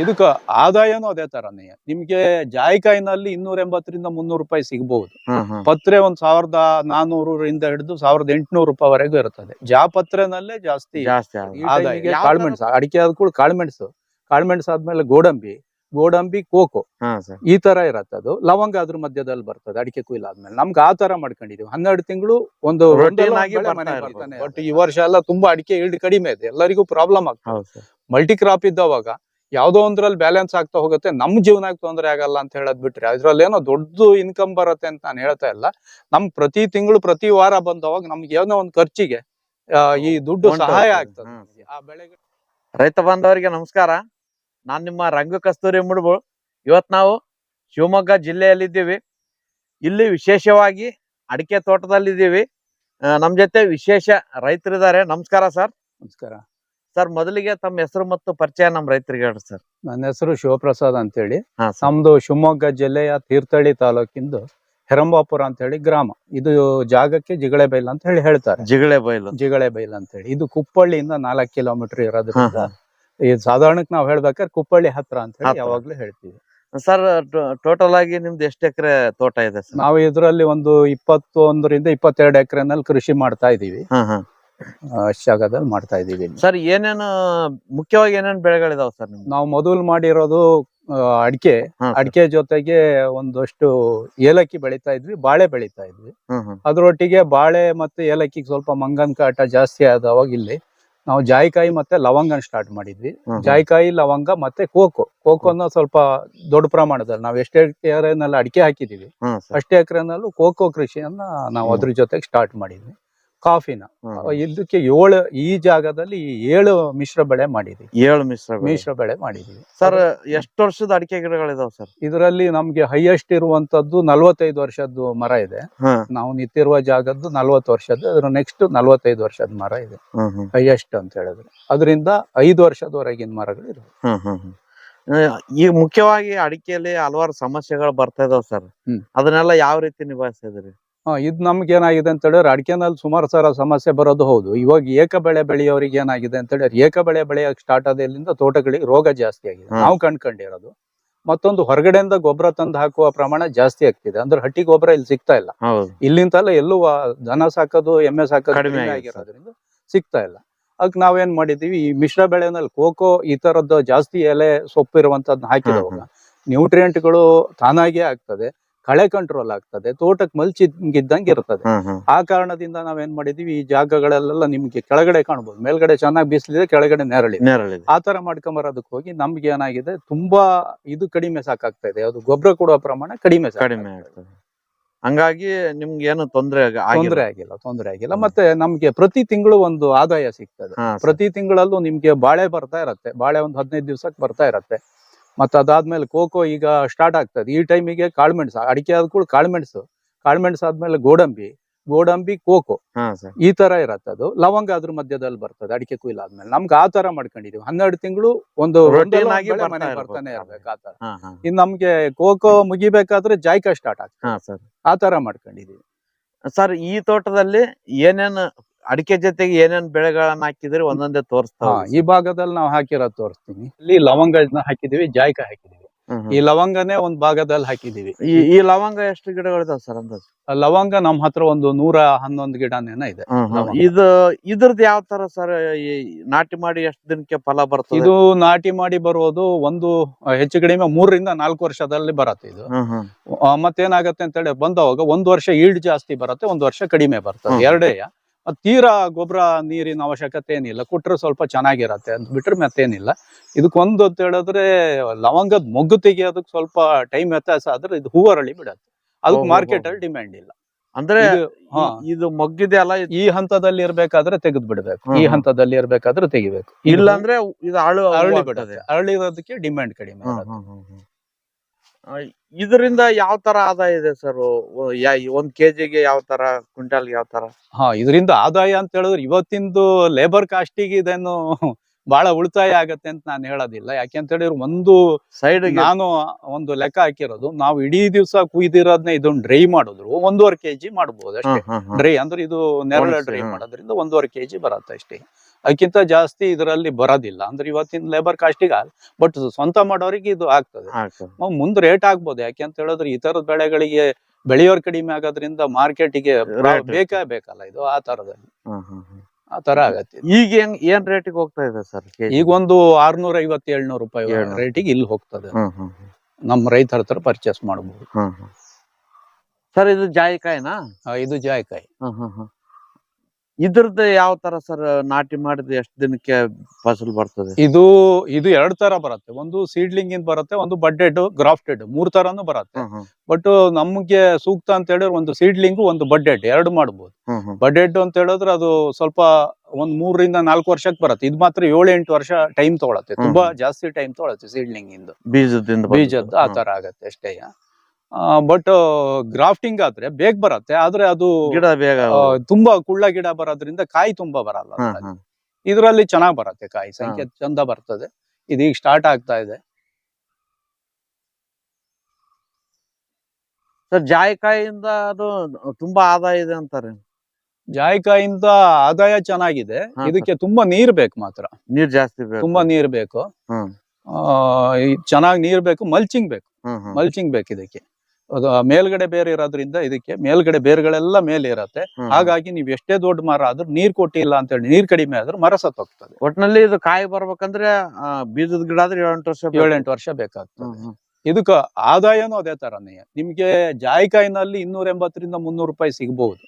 ಇದಕ್ಕ ಆದಾಯನು ಅದೇ ತರನೇ. ನಿಮ್ಗೆ ಜಾಯಿಕಾಯಿನಲ್ಲಿ ಇನ್ನೂರ ಎಂಬತ್ತರಿಂದ ಮುನ್ನೂರು ರೂಪಾಯಿ ಸಿಗಬಹುದು ಪತ್ರೆ ಒಂದ್ ಸಾವಿರದ ನಾನೂರರಿಂದ ಹಿಡಿದು ಸಾವಿರದ ಎಂಟುನೂರು ರೂಪಾಯಿವರೆಗೂ ಇರ್ತದೆ. ಜಾ ಪತ್ರೆನಲ್ಲೇ ಜಾಸ್ತಿ. ಆದಾಯ. ಕಾಳ್ಮೆಣಸು ಅಡಿಕೆ ಆದ ಕೂಡ ಕಾಳ್ಮೆಣ್ಸು ಕಾಳ್ಮೆಣ್ಸು ಆದ್ಮೇಲೆ ಗೋಡಂಬಿ. ಗೋಡಂಬಿ ಕೋಕೋ. ಈ ತರ ಇರತ್ತೆ ಅದು. ಲವಂಗ ಅದ್ರ ಮಧ್ಯದಲ್ಲಿ ಬರ್ತದೆ ಅಡಿಕೆ ಕುಯ್ಲ್ ಆದ್ಮೇಲೆ. ನಮ್ಗೆ ಆ ತರ ಮಾಡ್ಕೊಂಡಿದೀವಿ. ಹನ್ನೆರಡು ತಿಂಗಳು ಒಂದು ಬಟ್ ಈ ವರ್ಷ ಎಲ್ಲ ತುಂಬಾ ಅಡಿಕೆ ಇಲ್ಡ್ ಕಡಿಮೆ ಇದೆ. ಎಲ್ಲರಿಗೂ ಪ್ರಾಬ್ಲಮ್ ಆಗ್ತದೆ. ಮಲ್ಟಿ ಕ್ರಾಪ್ ಇದ್ದವಾಗ ಯಾವ್ದೋ ಒಂದ್ರಲ್ಲಿ ಬ್ಯಾಲೆನ್ಸ್ ಆಗ್ತಾ ಹೋಗುತ್ತೆ. ನಮ್ ಜೀವನಕ್ಕೆ ತೊಂದರೆ ಆಗಲ್ಲ ಅಂತ ಹೇಳದ್ ಬಿಟ್ರೆ ಅದ್ರಲ್ಲಿ ಏನೋ ದೊಡ್ಡ ಇನ್ಕಮ್ ಬರುತ್ತೆ ಅಂತ ನಾನು ಹೇಳ್ತಾ ಇಲ್ಲ. ನಮ್ ಪ್ರತಿ ತಿಂಗಳು ಪ್ರತಿ ವಾರ ಬಂದವಾಗ ನಮ್ಗೆ ಏನೋ ಒಂದು ಖರ್ಚಿಗೆ ಈ ದುಡ್ಡು ಸಹಾಯ. ಆಗ್ತದೆ. ಆ ಬೆಳೆಗೆ ರೈತ ಬಾಂಧವರಿಗೆ ನಮಸ್ಕಾರ. ನಾನ್ ನಿಮ್ಮ ರಂಗ ಕಸ್ತೂರಿ ಮುಡ್ಬು. ಇವತ್ ನಾವು ಶಿವಮೊಗ್ಗ ಜಿಲ್ಲೆಯಲ್ಲಿದ್ದೀವಿ. ಇಲ್ಲಿ ವಿಶೇಷವಾಗಿ ಅಡಿಕೆ ತೋಟದಲ್ಲಿದ್ದೀವಿ. ನಮ್ ಜೊತೆ ವಿಶೇಷ ರೈತರಿದ್ದಾರೆ. ನಮಸ್ಕಾರ ಸರ್. ನಮಸ್ಕಾರ. ಸರ್ ಮೊದಲಿಗೆ ತಮ್ಮ ಹೆಸರು ಮತ್ತು ಪರಿಚಯ ನಮ್ಮ ರೈತರಿಗೆ ಹೇಳಿ ಸರ್ ನನ್ನ ಹೆಸರು ಶಿವಪ್ರಸಾದ್ ಅಂತೇಳಿ. ಹೇಳಿ ಸರ್ ನಮ್ದು ಶಿವಮೊಗ್ಗ ಜಿಲ್ಲೆಯ ತೀರ್ಥಹಳ್ಳಿ ತಾಲೂಕಿಂದು ಹೆರಂಬಾಪುರ ಅಂತ ಹೇಳಿ ಗ್ರಾಮ. ಇದು ಜಾಗಕ್ಕೆ ಜಿಗಳೆ ಬೈಲ್ ಅಂತ ಹೇಳಿ ಹೇಳ್ತಾರೆ. ಜಿಗಳೆ ಬೈಲ್. ಜಿಗಳೆ ಬೈಲ್ ಅಂತ ಹೇಳಿ ಇದು ಕುಪ್ಪಳ್ಳಿಯಿಂದ ನಾಲ್ಕು ಕಿಲೋಮೀಟರ್ ಇರೋದ್ರಿಂದ ಈ ಸಾಧಾರಣಕ್ಕೆ ನಾವು ಹೇಳ್ಬೇಕಾದ್ರೆ ಕುಪ್ಪಳ್ಳಿ ಹತ್ರ ಅಂತ ಹೇಳಿ ಹತ್ರ. ಯಾವಾಗ್ಲೂ ಹೇಳ್ತೀವಿ. ಸರ್ ಟೋಟಲ್ ಆಗಿ ನಿಮ್ದು ಎಷ್ಟು ಎಕರೆ ತೋಟ ಇದೆ ಸರ್ ನಾವು ಇದರಲ್ಲಿ ಒಂದು ಇಪ್ಪತ್ತೊಂದರಿಂದ ಇಪ್ಪತ್ತೆರಡು ಎಕರೆನಲ್ಲಿ ಕೃಷಿ ಮಾಡ್ತಾ ಇದೀವಿ. ಹಾ ಹಾ. ಆ, ಅಷ್ಟ್ ಜಾಗದಲ್ಲಿ ಮಾಡ್ತಾ ಇದೀವಿ ಸರ್ ಏನೇನು ಮುಖ್ಯವಾಗಿ ಏನೇನು ಬೆಳೆಗಳಿದಾವೆ ಸರ್ ನಾವು ಮೊದಲು ಮಾಡಿರೋದು ಅಡಿಕೆ. ಹಾ, ಸರ್. ಅಡಿಕೆ ಜೊತೆಗೆ ಒಂದಷ್ಟು ಏಲಕ್ಕಿ ಬೆಳಿತಾ ಇದ್ವಿ ಬಾಳೆ ಬೆಳಿತಾ ಇದ್ವಿ. ಹ್ಮ್ ಹ್ಮ್. ಅದ್ರೊಟ್ಟಿಗೆ ಬಾಳೆ ಮತ್ತೆ ಏಲಕ್ಕಿಗೆ ಸ್ವಲ್ಪ ಮಂಗನ್ ಕಾಟ ಜಾಸ್ತಿ ಆದವಾಗ ಇಲ್ಲಿ ನಾವು ಜಾಯಿಕಾಯಿ ಮತ್ತೆ ಲವಂಗನ ಸ್ಟಾರ್ಟ್ ಮಾಡಿದ್ವಿ. ಹ್ಮ್ ಹ್ಮ್. ಜಾಯಿಕಾಯಿ ಲವಂಗ ಮತ್ತೆ ಕೋಕೋ. ಕೋಕೋನ ಸ್ವಲ್ಪ ದೊಡ್ಡ ಪ್ರಮಾಣದಲ್ಲಿ ನಾವು ಎಷ್ಟೇ ಎಕರೆನಲ್ಲಿ ಅಡಿಕೆ ಹಾಕಿದೀವಿ ಹ್ಮ್ ಸರ್. ಅಷ್ಟೇ ಎಕರೆನಲ್ಲೂ ಕೋಕೋ ಕೃಷಿಯನ್ನ ನಾವು ಅದ್ರ ಜೊತೆಗೆ ಸ್ಟಾರ್ಟ್ ಮಾಡಿದ್ವಿ. ಕಾಫಿನ. ಇದಕ್ಕೆ ಏಳು ಈ ಜಾಗದಲ್ಲಿ ಏಳು ಮಿಶ್ರ ಬೆಳೆ ಮಾಡಿದ್ವಿ. ಏಳು ಮಿಶ್ರ. ಮಿಶ್ರ ಬೆಳೆ ಮಾಡಿದ್ವಿ. ಸರ್ ಎಷ್ಟು ವರ್ಷದ ಅಡಿಕೆ ಗಿಡಗಳಿದಾವೆ ಸರ್? ಇದರಲ್ಲಿ ನಮ್ಗೆ ಹೈಯೆಸ್ಟ್ ಇರುವಂತದ್ದು ನಲ್ವತ್ತೈದು ವರ್ಷದ್ದು ಮರ ಇದೆ. ನಾವು ನಿಂತಿರುವ ಜಾಗದ್ದು ನಲ್ವತ್ತು ವರ್ಷದ್ದು ಅದ್ರ ನೆಕ್ಸ್ಟ್ ನಲ್ವತ್ತೈದು ವರ್ಷದ ಮರ ಇದೆ. ಹೈಯೆಸ್ಟ್ ಅಂತ ಹೇಳಿದ್ರೆ. ಅದರಿಂದ ಐದು ವರ್ಷದವರೆಗಿನ ಮರಗಳು ಇರುತ್ತೆ ಹ್ಮ್ ಹ್ಮ್ ಹ್ಮ್. ಈಗ ಮುಖ್ಯವಾಗಿ ಅಡಿಕೆಯಲ್ಲಿ ಹಲವಾರು ಸಮಸ್ಯೆಗಳು ಬರ್ತಾ ಇದಾವ ಸರ್. ಅದನ್ನೆಲ್ಲ ಯಾವ ರೀತಿ ಹಾ ಇದು ನಮ್ಗೆ ಏನಾಗಿದೆ ಅಂತ ಹೇಳಿದ್ರೆ ಅಡಿಕೆನಲ್ಲಿ ಸುಮಾರು ಸರ ಸಮಸ್ಯೆ ಬರೋದು ಹೌದು. ಇವಾಗ ಏಕ ಬೆಳೆ ಬೆಳೆಯೋರಿಗೆ ಏನಾಗಿದೆ ಅಂತ ಹೇಳಿದ್ರೆ ಏಕ ಬೆಳೆ ಬೆಳೆಯಕ್ಕೆ ಸ್ಟಾರ್ಟ್ ಆದಾಗಿಂದ ತೋಟಗಳಿಗೆ ರೋಗ ಜಾಸ್ತಿ ಆಗಿದೆ. ನಾವು ಕಂಡ್ಕೊಂಡಿರೋದು. ಮತ್ತೊಂದು ಹೊರಗಡೆಯಿಂದ ಗೊಬ್ಬರ ತಂದು ಹಾಕುವ ಪ್ರಮಾಣ ಜಾಸ್ತಿ ಆಗ್ತಿದೆ. ಅಂದ್ರೆ ಹಟ್ಟಿ ಗೊಬ್ಬರ ಇಲ್ಲಿ ಸಿಗ್ತಾ ಇಲ್ಲ. ಹೌದು. ಇಲ್ಲಿಂದಲ್ಲ ಎಲ್ಲೂ ದನ ಸಾಕೋದು ಎಮ್ಮೆ ಸಾಕೋದು. ಆಗಿರೋದ್ರಿಂದ ಸಿಗ್ತಾ ಇಲ್ಲ. ಅದಕ್ಕೆ ನಾವೇನ್ ಮಾಡಿದೀವಿ ಈ ಮಿಶ್ರ ಬೆಳೆನಲ್ಲಿ ಕೋಕೋ ಈ ತರದ್ದು ಜಾಸ್ತಿ ಎಲೆ ಸೊಪ್ಪು ಇರುವಂತದ್ನ ಹಾಕಿದವಾಗ ನ್ಯೂಟ್ರಿಯೆಂಟ್ಗಳು ತಾನಾಗೇ ಆಗ್ತದೆ. ಕಳೆ ಕಂಟ್ರೋಲ್ ಆಗ್ತದೆ ತೋಟಕ್ಕೆ ಮಲ್ಚಿದ್ದಂಗೆ ಇರ್ತದೆ. ಆ ಕಾರಣದಿಂದ ನಾವೇನ್ ಮಾಡಿದೀವಿ ಈ ಜಾಗಗಳಲ್ಲೆಲ್ಲ ನಿಮ್ಗೆ ಕೆಳಗಡೆ ಕಾಣ್ಬೋದು. ಮೇಲ್ಗಡೆ ಚೆನ್ನಾಗಿ ಬಿಸಿಲಿದೆ ಕೆಳಗಡೆ ನೆರಳಿ ನೆರಳಿ ಆ ತರ ಮಾಡ್ಕೊಂಬರೋದಕ್ಕೆ ಹೋಗಿ ನಮ್ಗೆ ಏನಾಗಿದೆ ತುಂಬಾ ಇದು ಕಡಿಮೆ ಸಾಕಾಗ್ತಾ ಇದೆ ಅದು ಗೊಬ್ಬರ ಕೊಡುವ ಪ್ರಮಾಣ ಕಡಿಮೆ ಕಡಿಮೆ ಆಗ್ತದೆ. ಹಂಗಾಗಿ ನಿಮ್ಗೆ ಏನು ತೊಂದರೆ ತೊಂದರೆ ಆಗಿಲ್ಲ. ಆಗಿಲ್ಲ ತೊಂದರೆ ಆಗಿಲ್ಲ. ಮತ್ತೆ ನಮ್ಗೆ ಪ್ರತಿ ತಿಂಗಳು ಒಂದು ಆದಾಯ ಸಿಗ್ತದೆ. ಪ್ರತಿ ತಿಂಗಳಲ್ಲೂ ನಿಮ್ಗೆ ಬಾಳೆ ಬರ್ತಾ ಇರತ್ತೆ. ಬಾಳೆ ಒಂದು ಹದಿನೈದು ದಿವ್ಸಕ್ಕೆ ಬರ್ತಾ ಇರತ್ತೆ. ಮತ್ತೆ ಅದಾದ್ಮೇಲೆ ಕೋಕೋ ಈಗ ಸ್ಟಾರ್ಟ್ ಆಗ್ತದೆ. ಈ ಟೈಮಿಗೆ ಕಾಳುಮೆಣಸು ಅಡಿಕೆ ಆದ ಕೂಡ ಕಾಳುಮೆಣಸು ಕಾಳುಮೆಣಸು ಆದ್ಮೇಲೆ ಗೋಡಂಬಿ ಗೋಡಂಬಿ ಕೋಕೋ ಈ ತರ ಇರತ್ತೆ ಅದು. ಲವಂಗ ಅದ್ರ ಮಧ್ಯದಲ್ಲಿ ಬರ್ತದೆ ಅಡಿಕೆ ಕುಯ್ಲ್ ಆದ್ಮೇಲೆ. ನಮ್ಗೆ ಆ ತರ ಮಾಡ್ಕೊಂಡಿದೀವಿ. ಹನ್ನೆರಡು ತಿಂಗಳು ಒಂದು ಮನೆಗೆ ಬರ್ತಾನೆ ಇರ್ಬೇಕು ಆ ತರ. ಇನ್ ನಮ್ಗೆ ಕೋಕೋ ಮುಗಿಬೇಕಾದ್ರೆ ಜಾಯ್ಕಾ ಸ್ಟಾರ್ಟ್ ಆಗ್ತದೆ. ಆ ತರ ಮಾಡ್ಕೊಂಡಿದೀವಿ. ಸರ್ ಈ ತೋಟದಲ್ಲಿ ಏನೇನು ಅಡಿಕೆ ಜೊತೆಗೆ ಏನೇನ್ ಬೆಳೆಗಳನ್ನ ಹಾಕಿದ್ರೆ ಒಂದೊಂದೇ ತೋರಿಸ್ತಾ ಈ ಭಾಗದಲ್ಲಿ ನಾವು ಹಾಕಿರೋ ತೋರಿಸ್ತೀನಿ. ಇಲ್ಲಿ ಲವಂಗನ ಹಾಕಿದೀವಿ ಜಾಯ್ಕ ಹಾಕಿದೀವಿ. ಈ ಲವಂಗನೇ ಒಂದ್ ಭಾಗದಲ್ಲಿ ಹಾಕಿದೀವಿ ಈ ಈ ಲವಂಗ ಎಷ್ಟು ಗಿಡಗಳಿದಾವೆ ಸರ್ ಅಂದಾಜು? ಲವಂಗ ನಮ್ ಹತ್ರ ಒಂದು ನೂರ ಹನ್ನೊಂದು ಗಿಡನೇನ ಇದೆ. ಲವಂಗ. ಇದು ಇದ್ರದ್ದು ಯಾವ ತರ ಸರ್ ನಾಟಿ ಮಾಡಿ ಎಷ್ಟು ದಿನಕ್ಕೆ ಫಲ ಬರ್ತದೆ? ಇದು ನಾಟಿ ಮಾಡಿ ಬರೋದು ಒಂದು ಆ, ಹೆಚ್ಚು ಕಡಿಮೆ ಮೂರರಿಂದ ನಾಲ್ಕು ವರ್ಷದಲ್ಲಿ ಬರತ್ತೆ ಇದು. ಹ್ಮ್ ಹ್ಮ್. ಆ, ಮತ್ತೇನಾಗತ್ತೆ ಅಂತ ಹೇಳಿ ಬಂದವಾಗ ಒಂದ್ ವರ್ಷ ಈಲ್ಡ್ ಜಾಸ್ತಿ ಬರುತ್ತೆ ಒಂದ್ ವರ್ಷ ಕಡಿಮೆ ಬರ್ತದೆ. ಹ್ಮ್. ಎರಡೇ ತೀರಾ ಗೊಬ್ಬರ ನೀರಿನ ಅವಶ್ಯಕತೆ ಏನಿಲ್ಲ. ಕೊಟ್ರೆ ಸ್ವಲ್ಪ ಚೆನ್ನಾಗಿರತ್ತೆ ಅಂತ ಬಿಟ್ರೆ ಮತ್ತೇನಿಲ್ಲ. ಇದಕ್ಕೊಂದು ಅಂತ ಹೇಳಿದ್ರೆ ಲವಂಗದ ಮೊಗ್ಗು ತೆಗಿಯೋದಕ್ಕೆ ಸ್ವಲ್ಪ ಟೈಮ್ ವ್ಯತ್ಯಾಸ ಆದ್ರೆ ಇದು ಹೂವರಳಿ ಬಿಡತ್ತೆ. ಅದಕ್ಕೆ. ಮಾರ್ಕೆಟ್ ಅಲ್ಲಿ ಡಿಮ್ಯಾಂಡ್ ಇಲ್ಲ. ಅಂದ್ರೆ ಇದು, ಹಾ, ಇದು ಮೊಗ್ಗಿದೆ ಅಲ್ಲ ಈ ಹಂತದಲ್ಲಿ ಇರ್ಬೇಕಾದ್ರೆ ತೆಗೆದು ಬಿಡ್ಬೇಕು. ಈ ಹಂತದಲ್ಲಿ ಇರ್ಬೇಕಾದ್ರೆ ತೆಗಿಬೇಕು. ಇಲ್ಲ ಅಂದ್ರೆ ಇದು ಅರಳು ಅರಳಿ ಬಿಡೋದೇ ಬಿಡುತ್ತೆ. ಅರಳಿರೋದಕ್ಕೆ ಡಿಮ್ಯಾಂಡ್ ಕಡಿಮೆ ಹ್ಮ್ ಇರುತ್ತೆ. ಹ್ಮ್ ಹ್ಮ್ ಹ್ಮ್. ಆ, ಇದರಿಂದ ಯಾವ ತರ ಆದಾಯ ಇದೆ ಸರ್ ಒಂದ್ ಕೆಜಿಗೆ ಯಾವ ತರ ಕ್ವಿಂಟಲ್ ಯಾವ ತರ? ಹಾ ಇದರಿಂದ ಆದಾಯ ಅಂತ ಹೇಳಿದ್ರೆ ಇವತ್ತಿಂದು ಲೇಬರ್ ಕಾಸ್ಟಿಗೆ ಇದೇನು ಬಹಳ ಉಳಿತಾಯ ಆಗತ್ತೆ ಅಂತ ನಾನು ಹೇಳೋದಿಲ್ಲ. ಯಾಕೆಂತ ಹೇಳಿದ್ರೆ ಒಂದು ಸೈಡ್ ನಾನು ಒಂದು ಲೆಕ್ಕ ಹಾಕಿರೋದು ನಾವು ಇಡೀ ದಿವಸ ಕುಯ್ದಿರೋದ್ನ ಇದನ್ನ ಡ್ರೈ ಮಾಡಿದ್ರು ಒಂದೂವರೆ ಕೆಜಿ ಮಾಡಬಹುದು ಅಷ್ಟೇ. ಡ್ರೈ ಅಂದ್ರೆ ಇದು ನೆರಳ ಡ್ರೈ. ಮಾಡೋದ್ರಿಂದ ಒಂದೂವರೆ ಕೆಜಿ ಬರುತ್ತೆ ಅಷ್ಟೇ. ಅದಕ್ಕಿಂತ ಜಾಸ್ತಿ ಇದರಲ್ಲಿ ಬರೋದಿಲ್ಲ. ಅಂದ್ರೆ ಇವತ್ತಿನ ಲೇಬರ್ ಕಾಸ್ಟಿಗೆ ಬಟ್ ಸ್ವಂತ ಮಾಡೋರಿಗೆ ಇದು ಆಗ್ತದೆ. ಮುಂದ್ ರೇಟ್ ಆಗ್ಬೋದು. ಯಾಕೆ ಅಂತ ಹೇಳಿದ್ರೆ ಇತರ ಬೆಳೆಗಳಿಗೆ ಬೆಳೆಯೋರ್ ಕಡಿಮೆ ಆಗೋದ್ರಿಂದ ಮಾರ್ಕೆಟಿಗೆ ಬೇಕೇ ಬೇಕಲ್ಲ ಇದು ಆ ತರದಲ್ಲಿ. ಆ ತರ ಆಗತ್ತೆ. ಈಗ ಏನ್ ಏನ್ ರೇಟಿಗೆ ಹೋಗ್ತಾ ಇದೆ ಸರ್ ಈಗ ಒಂದು ಆರ್ನೂರ ಐವತ್ ಏಳ್ನೂರು ರೂಪಾಯಿ ರೇಟ್ ರೇಟಿಗೆ ಇಲ್ಲಿ ಹೋಗ್ತದೆ. ನಮ್ಮ ರೈತರ ಹತ್ರ ಪರ್ಚೇಸ್ ಮಾಡಬಹುದು ಸರ್ ಇದು ಜಾಯಿಕಾಯಿನಾ? ಇದು ಜಾಯ್ಕಾಯಿ. ಇದ್ರದ್ದು ಯಾವ ತರ ಸರ್ ನಾಟಿ ಮಾಡಿದ ಎಷ್ಟು ದಿನಕ್ಕೆ ಫಸಲ್ ಬರ್ತದೆ? ಇದು ಇದು ಎರಡ್ ತರ ಬರುತ್ತೆ. ಒಂದು ಸೀಡ್ಲಿಂಗ್ ಇಂದ ಬರುತ್ತೆ ಒಂದು ಬಡ್ಡೆಡ್ ಗ್ರಾಫ್ಟೆಡ್ ಮೂರ್ ತರಾನು ಬರುತ್ತೆ. ಬಟ್ ನಮ್ಗೆ ಸೂಕ್ತ ಅಂತ ಹೇಳಿದ್ರೆ ಒಂದು ಸೀಡ್ಲಿಂಗ್ ಒಂದು ಬಡ್ಡೆಡ್ ಎರಡು ಮಾಡ್ಬೋದು. ಬಡ್ಡೆಡ್ ಅಂತ ಹೇಳಿದ್ರೆ ಅದು ಸ್ವಲ್ಪ ಒಂದ್ ಮೂರರಿಂದ ನಾಲ್ಕು ವರ್ಷಕ್ಕೆ ಬರುತ್ತೆ. ಇದು ಮಾತ್ರ ಏಳು ಎಂಟು ವರ್ಷ ಟೈಮ್ ತಗೊಳತ್ತೆ. ತುಂಬಾ ಜಾಸ್ತಿ ಟೈಮ್ ತಗೊಳತ್ತೆ ಸೀಡ್ಲಿಂಗ್ ಇಂದ ಬೀಜದಿಂದ. ಬೀಜದ್ದು ಆ ತರ ಆಗತ್ತೆ ಅಷ್ಟೇ. ಬಟ್ ಗ್ರಾಫ್ಟಿಂಗ್ ಆದ್ರೆ ಬೇಗ ಬರತ್ತೆ ಆದ್ರೆ ಅದು ಗಿಡ ಬೇಗ ತುಂಬಾ ಕುಳ್ಳ ಗಿಡ ಬರೋದ್ರಿಂದ ಕಾಯಿ ತುಂಬಾ ಬರಲ್ಲ ಇದರಲ್ಲಿ ಚೆನ್ನಾಗ್ ಬರತ್ತೆ ಕಾಯಿ ಸಂಖ್ಯೆ ಚಂದ ಬರ್ತದೆ. ಇದೀಗ ಸ್ಟಾರ್ಟ್ ಆಗ್ತಾ ಇದೆ. ಸರ್ ಜಾಯಿಕಾಯಿಯಿಂದ ಅದು ತುಂಬಾ ಆದಾಯ ಇದೆ ಅಂತಾರೆ. ಜಾಯಿಕಾಯಿಂದ ಆದಾಯ ಚೆನ್ನಾಗಿದೆ. ಇದಕ್ಕೆ ತುಂಬಾ ನೀರ್ ಬೇಕು ಮಾತ್ರ. ನೀರ್ ಜಾಸ್ತಿ ಬೇಕು. ತುಂಬಾ ನೀರ್ ಬೇಕು. ಚೆನ್ನಾಗ್ ಚೆನ್ನಾಗಿ ನೀರ್ ಬೇಕು ಮಲ್ಚಿಂಗ್ ಬೇಕು. ಮಲ್ಚಿಂಗ್ ಬೇಕು ಇದಕ್ಕೆ. ಮೇಲ್ಗಡೆ ಬೇರೆ ಇರೋದ್ರಿಂದ ಇದಕ್ಕೆ ಮೇಲ್ಗಡೆ ಬೇರ್ಗಳೆಲ್ಲ ಮೇಲೆ ಇರತ್ತೆ ಹಾಗಾಗಿ ನೀವು ಎಷ್ಟೇ ದೊಡ್ಡ ಮರ ಆದ್ರೂ ನೀರ್ ಕೊಟ್ಟಿಲ್ಲ ಅಂತ ಹೇಳಿ ನೀರ್ ಕಡಿಮೆ ಆದ್ರೂ ಮರ ಸತ್ತೋಗ್ತದೆ ಒಟ್ನಲ್ಲಿ ಇದು ಕಾಯಿ ಬರ್ಬೇಕಂದ್ರೆ ಆ, ಬೀಜದ ಗಿಡ ಆದ್ರೆ ಏಳೆಂಟು ವರ್ಷ. ಏಳೆಂಟು ವರ್ಷ ಬೇಕಾಗ್ತದೆ. ಇದಕ್ಕ ಆದಾಯನೂ ಅದೇ ತರನೇ. ನಿಮ್ಗೆ ಜಾಯಿಕಾಯಿನಲ್ಲಿ ಇನ್ನೂರ ಎಂಬತ್ತರಿಂದ ಮುನ್ನೂರು ರೂಪಾಯಿ ಸಿಗಬಹುದು.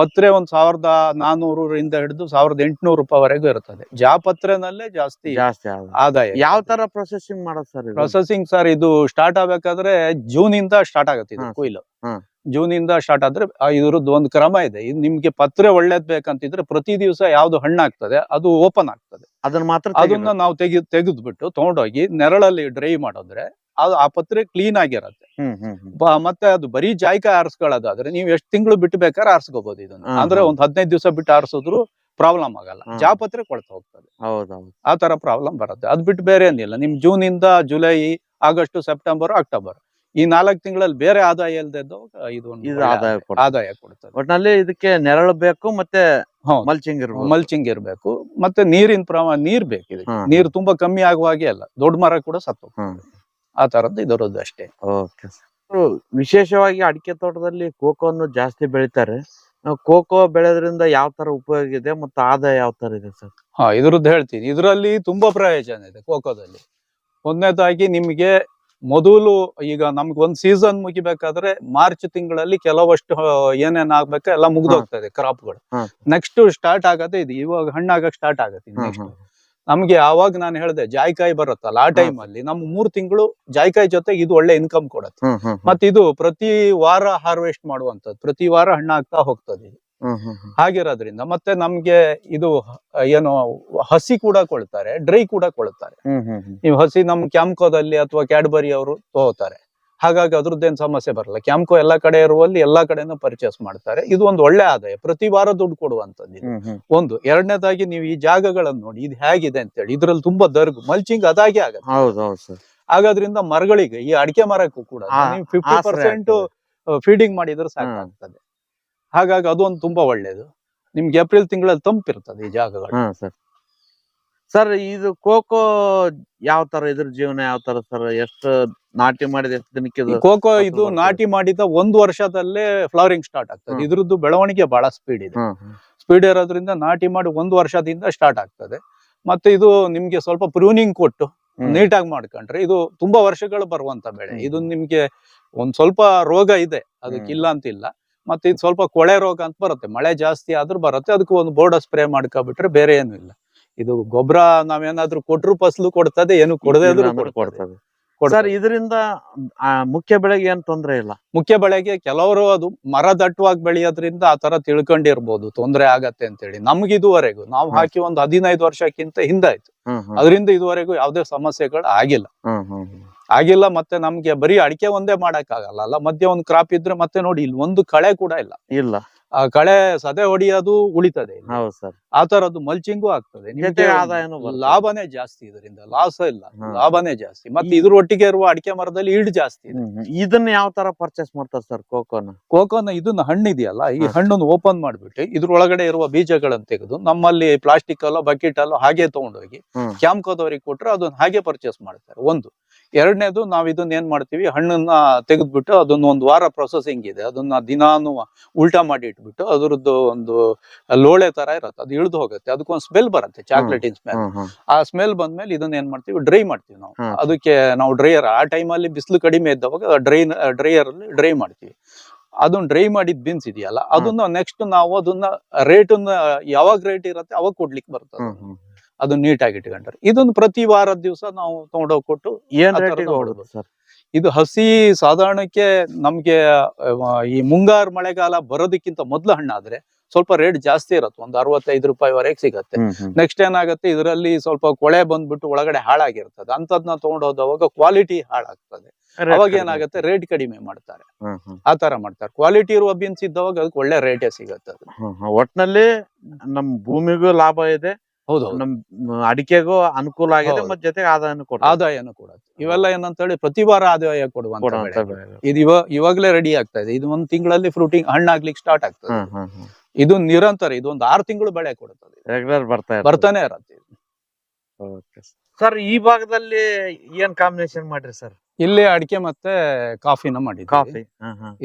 ಪತ್ರೆ ಒಂದ್ ಸಾವಿರದ ನಾನೂರರಿಂದ ಹಿಡಿದು ಸಾವಿರದ ಎಂಟುನೂರು ರೂಪಾಯಿವರೆಗೂ ಇರ್ತದೆ ಜಾಪತ್ರೆನಲ್ಲೇ ಜಾಸ್ತಿ ಜಾಸ್ತಿ ಆದಾಯ. ಯಾವ ತರ ಪ್ರೊಸೆಸಿಂಗ್ ಮಾಡೋದು ಸರ್ ಪ್ರೊಸೆಸಿಂಗ್ ಸರ್ ಇದು ಸ್ಟಾರ್ಟ್ ಆಗ್ಬೇಕಾದ್ರೆ ಜೂನ್ ಇಂದ ಸ್ಟಾರ್ಟ್ ಆಗುತ್ತೆ ಇದು ಕುಯ್ಲು. ಜೂನ್ ಇಂದ ಸ್ಟಾರ್ಟ್ ಆದ್ರೆ ಇದ್ರದ್ದು ಒಂದು ಕ್ರಮ ಇದೆ. ಇದು ನಿಮ್ಗೆ ಪತ್ರೆ ಒಳ್ಳೇದ್ ಬೇಕಂತಿದ್ರೆ ಪ್ರತಿ ದಿವಸ ಯಾವ್ದು ಹಣ್ಣಾಗ್ತದೆ ಅದು ಓಪನ್ ಆಗ್ತದೆ. ಅದನ್ನ ಮಾತ್ರ ಅದನ್ನ ನಾವು ತೆಗಿ ತೆಗೆದ್ಬಿಟ್ಟು ತಗೊಂಡೋಗಿ ನೆರಳಲ್ಲಿ ಡ್ರೈ ಮಾಡಿದ್ರೆ ಅದು ಆ ಪತ್ರೆ ಕ್ಲೀನ್ ಆಗಿರತ್ತೆ. ಮತ್ತೆ ಅದು ಬರೀ ಜಾಯ್ಕ ಆರಿಸ್ಕೊಳ್ಳೋದು. ಆದ್ರೆ ನೀವು ಎಷ್ಟು ತಿಂಗಳು ಬಿಟ್ಟು ಬೇಕಾದ್ರೆ ಆರಿಸ್ಕೋಬಹುದು ಇದನ್ನ. ಅಂದ್ರೆ. ಒಂದ್ ಹದಿನೈದು ದಿವಸ ಬಿಟ್ಟು ಆರಿಸಿದ್ರು ಪ್ರಾಬ್ಲಮ್ ಆಗಲ್ಲ. ಜಾ ಜಾಪತ್ರೆ ಕೊಳ್ತಾ ಹೋಗ್ತದೆ. ಆ ತರ ಪ್ರಾಬ್ಲಮ್ ಬರುತ್ತೆ. ಅದ್ ಬಿಟ್ಟು ಬೇರೆ ಏನಿಲ್ಲ. ನಿಮ್ ಜೂನ್ ಇಂದ ಜುಲೈ ಆಗಸ್ಟ್ ಸೆಪ್ಟೆಂಬರ್ ಅಕ್ಟೋಬರ್ ಈ ನಾಲ್ಕು ತಿಂಗಳಲ್ಲಿ ಬೇರೆ ಆದಾಯ ಇಲ್ದೆ ಇದು ಆದಾಯ ಕೊಡ್ತದೆ. ಒಟ್ನಲ್ಲಿ ಇದಕ್ಕೆ ನೆರಳು ಬೇಕು ಮತ್ತೆ. ಮಲ್ಚಿಂಗ್ ಇರ್ಬೇಕು ಮಲ್ಚಿಂಗ್ ಇರ್ಬೇಕು. ಮತ್ತೆ ನೀರಿನ ಪ್ರಮಾಣ ನೀರ್ ಬೇಕು ಇದಕ್ಕೆ. ನೀರು ತುಂಬಾ ಕಮ್ಮಿ ಆಗುವ ಹಾಗೆ ಅಲ್ಲ. ದೊಡ್ಡ ಮರ ಕೂಡ ಸತ್ತು. ಆ ತರದ್ದು ಇದರದ್ದು ಅಷ್ಟೇ. ಓಕೆ. ವಿಶೇಷವಾಗಿ ಅಡಿಕೆ ತೋಟದಲ್ಲಿ ಕೋಕೋವನ್ನು ಜಾಸ್ತಿ ಬೆಳಿತಾರೆ. ಕೋಕೋ ಬೆಳೆದ್ರಿಂದ ಯಾವ ತರ ಉಪಯೋಗ ಇದೆ ಮತ್ತೆ ಆದಾಯ ಯಾವ ತರ ಇದೆ ಸರ್? ಹಾ ಇದ್ರದ್ದು ಹೇಳ್ತೀನಿ. ಇದರಲ್ಲಿ ತುಂಬಾ ಪ್ರಯೋಜನ ಇದೆ ಕೋಕೋದಲ್ಲಿ. ಒಂದನೇದಾಗಿ ನಿಮ್ಗೆ ಮೊದಲು ಈಗ ನಮ್ಗೆ ಒಂದ್ ಸೀಸನ್ ಮುಗಿಬೇಕಾದ್ರೆ ಮಾರ್ಚ್ ತಿಂಗಳಲ್ಲಿ ಕೆಲವಷ್ಟು ಏನೇನ್ ಆಗ್ಬೇಕು ಎಲ್ಲ ಮುಗ್ದೋಗ್ತದೆ ಕ್ರಾಪ್ಗಳು. ನೆಕ್ಸ್ಟ್ ಸ್ಟಾರ್ಟ್ ಆಗತ್ತೆ ಇದು. ಇವಾಗ ಹಣ್ಣಾಗಕ್ ಸ್ಟಾರ್ಟ್ ಆಗತ್ತೆ. ನಮ್ಗೆ ಆವಾಗ ನಾನು ಹೇಳ್ದೆ ಜಾಯ್ಕಾಯಿ ಬರುತ್ತಲ್ಲ ಆ. ಟೈಮ್ ಅಲ್ಲಿ ನಮ್ ಮೂರ್ ತಿಂಗಳು ಜಾಯ್ಕಾಯಿ ಜೊತೆ ಇದು ಒಳ್ಳೆ ಇನ್ಕಮ್ ಕೊಡತ್ತೆ ಮತ್ತೆ ಇದು ಪ್ರತಿ ವಾರ ಹಾರ್ವೆಸ್ಟ್ ಮಾಡುವಂತದ್ದು ಪ್ರತಿ ವಾರ ಹಣ್ಣಾಗ್ತಾ ಹೋಗ್ತದೆ. ಹಾಗಿರೋದ್ರಿಂದ ಮತ್ತೆ ನಮ್ಗೆ ಇದು ಏನು ಹಸಿ ಕೂಡ ಕೊಳ್ತಾರೆ ಡ್ರೈ ಕೂಡ ಕೊಳ್ತಾರೆ. ನೀವು ಹಸಿ ನಮ್ ಕ್ಯಾಂಕೋದಲ್ಲಿ ಅಥವಾ ಕ್ಯಾಡ್ಬರಿ ಅವರು ತಗೋತಾರೆ ಹಾಗಾಗಿ ಅದ್ರದ್ದೇನು ಸಮಸ್ಯೆ ಬರಲ್ಲ. ಕ್ಯಾಂಪ್ಕೋ ಎಲ್ಲಾ ಕಡೆ ಇರುವಲ್ಲಿ ಎಲ್ಲಾ ಕಡೆನೂ ಪರ್ಚೇಸ್ ಮಾಡ್ತಾರೆ. ಇದು ಒಂದು ಒಳ್ಳೆ ಆದಾಯ. ಪ್ರತಿ ವಾರ ದುಡ್ಡು ಕೊಡುವಂಥದ್ದು. ಒಂದು. ಎರಡನೇದಾಗಿ ನೀವು ಈ ಜಾಗಗಳನ್ನು ನೋಡಿ ಇದು ಹೇಗಿದೆ ಅಂತೇಳಿ ಇದ್ರಲ್ಲಿ ತುಂಬಾ ದರ್ಗು ಮಲ್ಚಿಂಗ್ ಅದಾಗೆ ಆಗುತ್ತೆ. ಹಾಗಾದ್ರಿಂದ ಮರಗಳಿಗೆ ಈ ಅಡಿಕೆ ಮರಕ್ಕೂ ಕೂಡ ನೀವು ಫಿಫ್ಟಿ ಪರ್ಸೆಂಟ್. ಫೀಡಿಂಗ್ ಮಾಡಿದ್ರೆ ಸಾಕಾಗ್ತದೆ. ಹಾಗಾಗಿ ಅದೊಂದು ತುಂಬಾ ಒಳ್ಳೇದು. ನಿಮ್ಗೆ ಏಪ್ರಿಲ್ ತಿಂಗಳಲ್ಲಿ ತಂಪಿರ್ತದೆ ಈ ಜಾಗಗಳು. ಸರ್ ಇದು ಕೋಕೋ ಯಾವ ತರ ಇದ್ರ ಜೀವನ ಯಾವ ತರ ಸರ್? ಎಷ್ಟು ನಾಟಿ ಮಾಡಿದ ಎಷ್ಟು ದಿನಕ್ಕೆ ಇದು ಕೋಕೋ ಇದು ನಾಟಿ ಮಾಡಿದ ಒಂದು ವರ್ಷದಲ್ಲೇ ಫ್ಲವರಿಂಗ್ ಸ್ಟಾರ್ಟ್ ಆಗ್ತದೆ. ಇದ್ರದ್ದು ಬೆಳವಣಿಗೆ ಬಹಳ ಸ್ಪೀಡ್ ಇದೆ. ಸ್ಪೀಡ್ ಇರೋದ್ರಿಂದ ನಾಟಿ ಮಾಡಿ ಒಂದು ವರ್ಷದಿಂದ ಸ್ಟಾರ್ಟ್ ಆಗ್ತದೆ. ಮತ್ತೆ ಇದು ನಿಮ್ಗೆ ಸ್ವಲ್ಪ ಪ್ರೂನಿಂಗ್ ಕೊಟ್ಟು. ನೀಟಾಗಿ ಮಾಡ್ಕೊಂಡ್ರೆ ಇದು ತುಂಬಾ ವರ್ಷಗಳು ಬರುವಂತ ಬೆಳೆ. ಇದು ನಿಮ್ಗೆ ಒಂದ್ ಸ್ವಲ್ಪ ರೋಗ ಇದೆ. ಅದಕ್ಕೆ. ಇಲ್ಲ ಅಂತಿಲ್ಲ ಮತ್ತೆ ಇದು ಸ್ವಲ್ಪ ಕೊಳೆ ರೋಗ ಅಂತ ಬರುತ್ತೆ. ಮಳೆ ಜಾಸ್ತಿ ಆದ್ರೂ ಬರುತ್ತೆ. ಅದಕ್ಕೆ ಒಂದು ಬೋರ್ಡ ಸ್ಪ್ರೇ ಮಾಡ್ಕೊಬಿಟ್ರೆ ಬೇರೆ ಏನು ಇಲ್ಲ. ಇದು ಗೊಬ್ಬರ ನಾವೇನಾದ್ರೂ ಕೊಟ್ರು ಫಸಲು ಕೊಡ್ತದೆ ಏನು ಕೊಡದೆ ಕೊಡ್ತದೆ. ಸರ್ ಇದರಿಂದ ಆ, ಮುಖ್ಯ ಬೆಳೆಗೆ ಏನ್ ತೊಂದ್ರೆ ಇಲ್ಲ? ಮುಖ್ಯ ಬೆಳೆಗೆ ಕೆಲವರು ಅದು ಮರ ದಟ್ಟವಾಗಿ ಬೆಳೆಯೋದ್ರಿಂದ ಆ ತರ ತಿಳ್ಕೊಂಡಿರ್ಬೋದು ತೊಂದ್ರೆ ಆಗತ್ತೆ ಅಂತೇಳಿ. ನಮ್ಗೆ ಇದುವರೆಗೂ ನಾವು ಹಾಕಿ ಒಂದು ಹದಿನೈದು ವರ್ಷಕ್ಕಿಂತ ಹಿಂದಾಯ್ತು. ಅದರಿಂದ ಇದುವರೆಗೂ ಯಾವುದೇ ಸಮಸ್ಯೆಗಳು ಆಗಿಲ್ಲ. ಆಗಿಲ್ಲ ಮತ್ತೆ ನಮ್ಗೆ ಬರೀ ಅಡಿಕೆ ಒಂದೇ ಮಾಡಕ್ ಆಗಲ್ಲ ಅಲ್ಲ ಮಧ್ಯೆ ಒಂದು ಕ್ರಾಪ್ ಇದ್ರೆ ಮತ್ತೆ ನೋಡಿ ಇಲ್ಲಿ ಒಂದು ಕಳೆ ಕೂಡ ಇಲ್ಲ. ಇಲ್ಲ. ಆ ಕಳೆ ಸದೆ ಹೊಡಿಯೋದು ಉಳಿತದೆ. ಹೌದು ಸರ್ ಆ ತರದ್ದು ಮಲ್ಚಿಂಗು ಆಗ್ತದೆ ನಿಮ್ಗೆ ಜೊತೆಗೆ ಆದಾಯನೂ ಬರ್ತದೆ. ಲಾಭನೇ ಜಾಸ್ತಿ ಇದರಿಂದ ಲಾಸ್ ಇಲ್ಲ ಹಾ. ಲಾಭನೇ ಜಾಸ್ತಿ ಮತ್ತೆ ಇದ್ರ ಒಟ್ಟಿಗೆ ಇರುವ ಅಡಿಕೆ ಮರದಲ್ಲಿ ಈಡ್ ಜಾಸ್ತಿ ಇದೆ ಹ್ಮ್, ಹ್ಮ್. ಇದನ್ನ ಯಾವ ತರ ಪರ್ಚೇಸ್ ಮಾಡ್ತಾರೆ ಸರ್ ಕೋಕೋನ ಕೋಕೋನ ಇದನ್ನ ಹಣ್ಣು ಇದೆಯಲ್ಲ ಈ ಹಾ. ಹಣ್ಣನ್ನು ಓಪನ್ ಮಾಡ್ಬಿಟ್ಟು ಇದ್ರೊಳಗಡೆ ಇರುವ ಬೀಜಗಳನ್ನು ತೆಗೆದು ನಮ್ಮಲ್ಲಿ ಪ್ಲಾಸ್ಟಿಕ್ ಅಲ್ಲೋ ಬಕೆಟ್ ಅಲ್ಲೋ ಹಾಗೆ ತಗೊಂಡೋಗಿ ಹ್ಮ್. ಕ್ಯಾಂಪ್ಕೋದವ್ರಿಗೆ ಕೊಟ್ರೆ ಅದನ್ನ ಹಾಗೆ ಪರ್ಚೇಸ್ ಮಾಡ್ತಾರೆ ಒಂದು ಎರಡನೇದು ನಾವ್ ಇದನ್ನ ಏನ್ ಮಾಡ್ತೀವಿ ಹಣ್ಣನ್ನ ತೆಗೆದ್ಬಿಟ್ಟು ಅದನ್ನ ಒಂದು ವಾರ ಪ್ರೊಸೆಸಿಂಗ್ ಇದೆ. ಅದನ್ನ ದಿನಾನು ಉಲ್ಟಾ ಮಾಡಿ ಇಟ್ಬಿಟ್ಟು ಅದರದ್ದು ಒಂದು ಲೋಳೆ ತರ ಇರುತ್ತೆ. ಅದು ಇಳಿದು ಹೋಗುತ್ತೆ. ಅದಕ್ಕೊಂದು ಸ್ಮೆಲ್ ಬರುತ್ತೆ ಚಾಕ್ಲೇಟಿನ ಸ್ಮೆಲ್. ಆ ಸ್ಮೆಲ್ ಬಂದ್ಮೇಲೆ ಇದನ್ನ ಏನ್ ಮಾಡ್ತೀವಿ ಡ್ರೈ ಮಾಡ್ತೀವಿ ನಾವು. ಅದಕ್ಕೆ ನಾವು ಡ್ರೈಯರ್ ಆ ಟೈಮಲ್ಲಿ ಬಿಸಿಲು ಕಡಿಮೆ ಇದ್ದವಾಗ ಡ್ರೈ ಡ್ರೈಯರ್ ಅಲ್ಲಿ ಡ್ರೈ ಮಾಡ್ತೀವಿ. ಅದನ್ನ ಡ್ರೈ ಮಾಡಿದ ಬೀನ್ಸ್ ಇದೆಯಲ್ಲ ಅದನ್ನ ನೆಕ್ಸ್ಟ್ ನಾವು ಅದನ್ನ ರೇಟ್ ಯಾವಾಗ ರೇಟ್ ಇರುತ್ತೆ ಅವಾಗ ಕೊಡ್ಲಿಕ್ಕೆ ಬರ್ತದೆ. ಅದನ್ನ ನೀಟಾಗಿ ಇಟ್ಕೊಂಡ್ರೆ. ಇದೊಂದು ಪ್ರತಿ ವಾರದ ದಿವಸ ನಾವು ತಗೊಂಡೋಗಿ ಕೊಟ್ಟು ಏನ್ ಸರ್? ಇದು ಹಸಿ ಸಾಧಾರಣಕ್ಕೆ ನಮ್ಗೆ ಈ ಮುಂಗಾರು ಮಳೆಗಾಲ ಬರೋದಕ್ಕಿಂತ ಮೊದ್ಲು ಹಣ್ಣಾದ್ರೆ ಸ್ವಲ್ಪ ರೇಟ್ ಜಾಸ್ತಿ ಇರುತ್ತೆ. ಒಂದು ಅರವತ್ತೈದು ರೂಪಾಯಿವರೆಗೆ ಸಿಗತ್ತೆ. ನೆಕ್ಸ್ಟ್ ಏನಾಗುತ್ತೆ ಇದರಲ್ಲಿ ಸ್ವಲ್ಪ ಕೊಳೆ ಬಂದ್ಬಿಟ್ಟು ಒಳಗಡೆ ಹಾಳಾಗಿರ್ತದೆ. ಅಂತದ್ನ ತಗೊಂಡೋದವಾಗ ಕ್ವಾಲಿಟಿ ಹಾಳಾಗ್ತದೆ. ಅವಾಗ. ಏನಾಗುತ್ತೆ ರೇಟ್ ಕಡಿಮೆ ಮಾಡ್ತಾರೆ. ಆ ತರ ಮಾಡ್ತಾರೆ. ಕ್ವಾಲಿಟಿ ಇರುವ ಬೀನ್ಸ್ ಇದ್ದವಾಗ ಅದಕ್ಕೆ ಒಳ್ಳೆ ರೇಟೇ ಸಿಗತ್ತೆ ಅದು. ಒಟ್ನಲ್ಲಿ ನಮ್ ಭೂಮಿಗೂ ಲಾಭ ಇದೆ. ಹೌದು ನಮ್ ಅಡಿಕೆಗೂ ಅನುಕೂಲ ಆಗಿದೆ ಹೌದು. ಮತ್ ಜೊತೆಗೆ ಆದಾಯನು ಕೊಡ ಆದಾಯನು ಕೊಡುತ್ತೆ. ಇವೆಲ್ಲ ಏನಂತ ಹೇಳಿ ಪ್ರತಿ ವಾರ ಆದಾಯ ಕೊಡುವಂತ ಬೆಳೆ. ಇದು ಇವ ಇವಾಗಲೇ ರೆಡಿ ಆಗ್ತಾ ಇದೆ. ಇದು ಒಂದ್ ತಿಂಗಳಲ್ಲಿ ಫ್ರೂಟಿಂಗ್ ಹಣ್ಣಾಗ್ಲಿಕ್ಕೆ ಸ್ಟಾರ್ಟ್ ಆಗ್ತದೆ. ಇದು ನಿರಂತರ ಇದು ಒಂದ್ ಆರು ತಿಂಗಳು ಬೆಳೆ ಕೊಡುತ್ತದೆ. ರೆಗ್ಯುಲರ್ ಬರ್ತಾ ಇರ್ತದೆ. ಬರ್ತಾನೆ ಇರತ್ತೆ ಸರ್ ಈ ಭಾಗದಲ್ಲಿ ಏನ್ ಕಾಂಬಿನೇಷನ್ ಮಾಡ್ರಿ ಸರ್ ಇಲ್ಲಿ ಅಡಿಕೆ ಮತ್ತೆ ಕಾಫಿನ ಮಾಡಿ ಕಾಫಿ.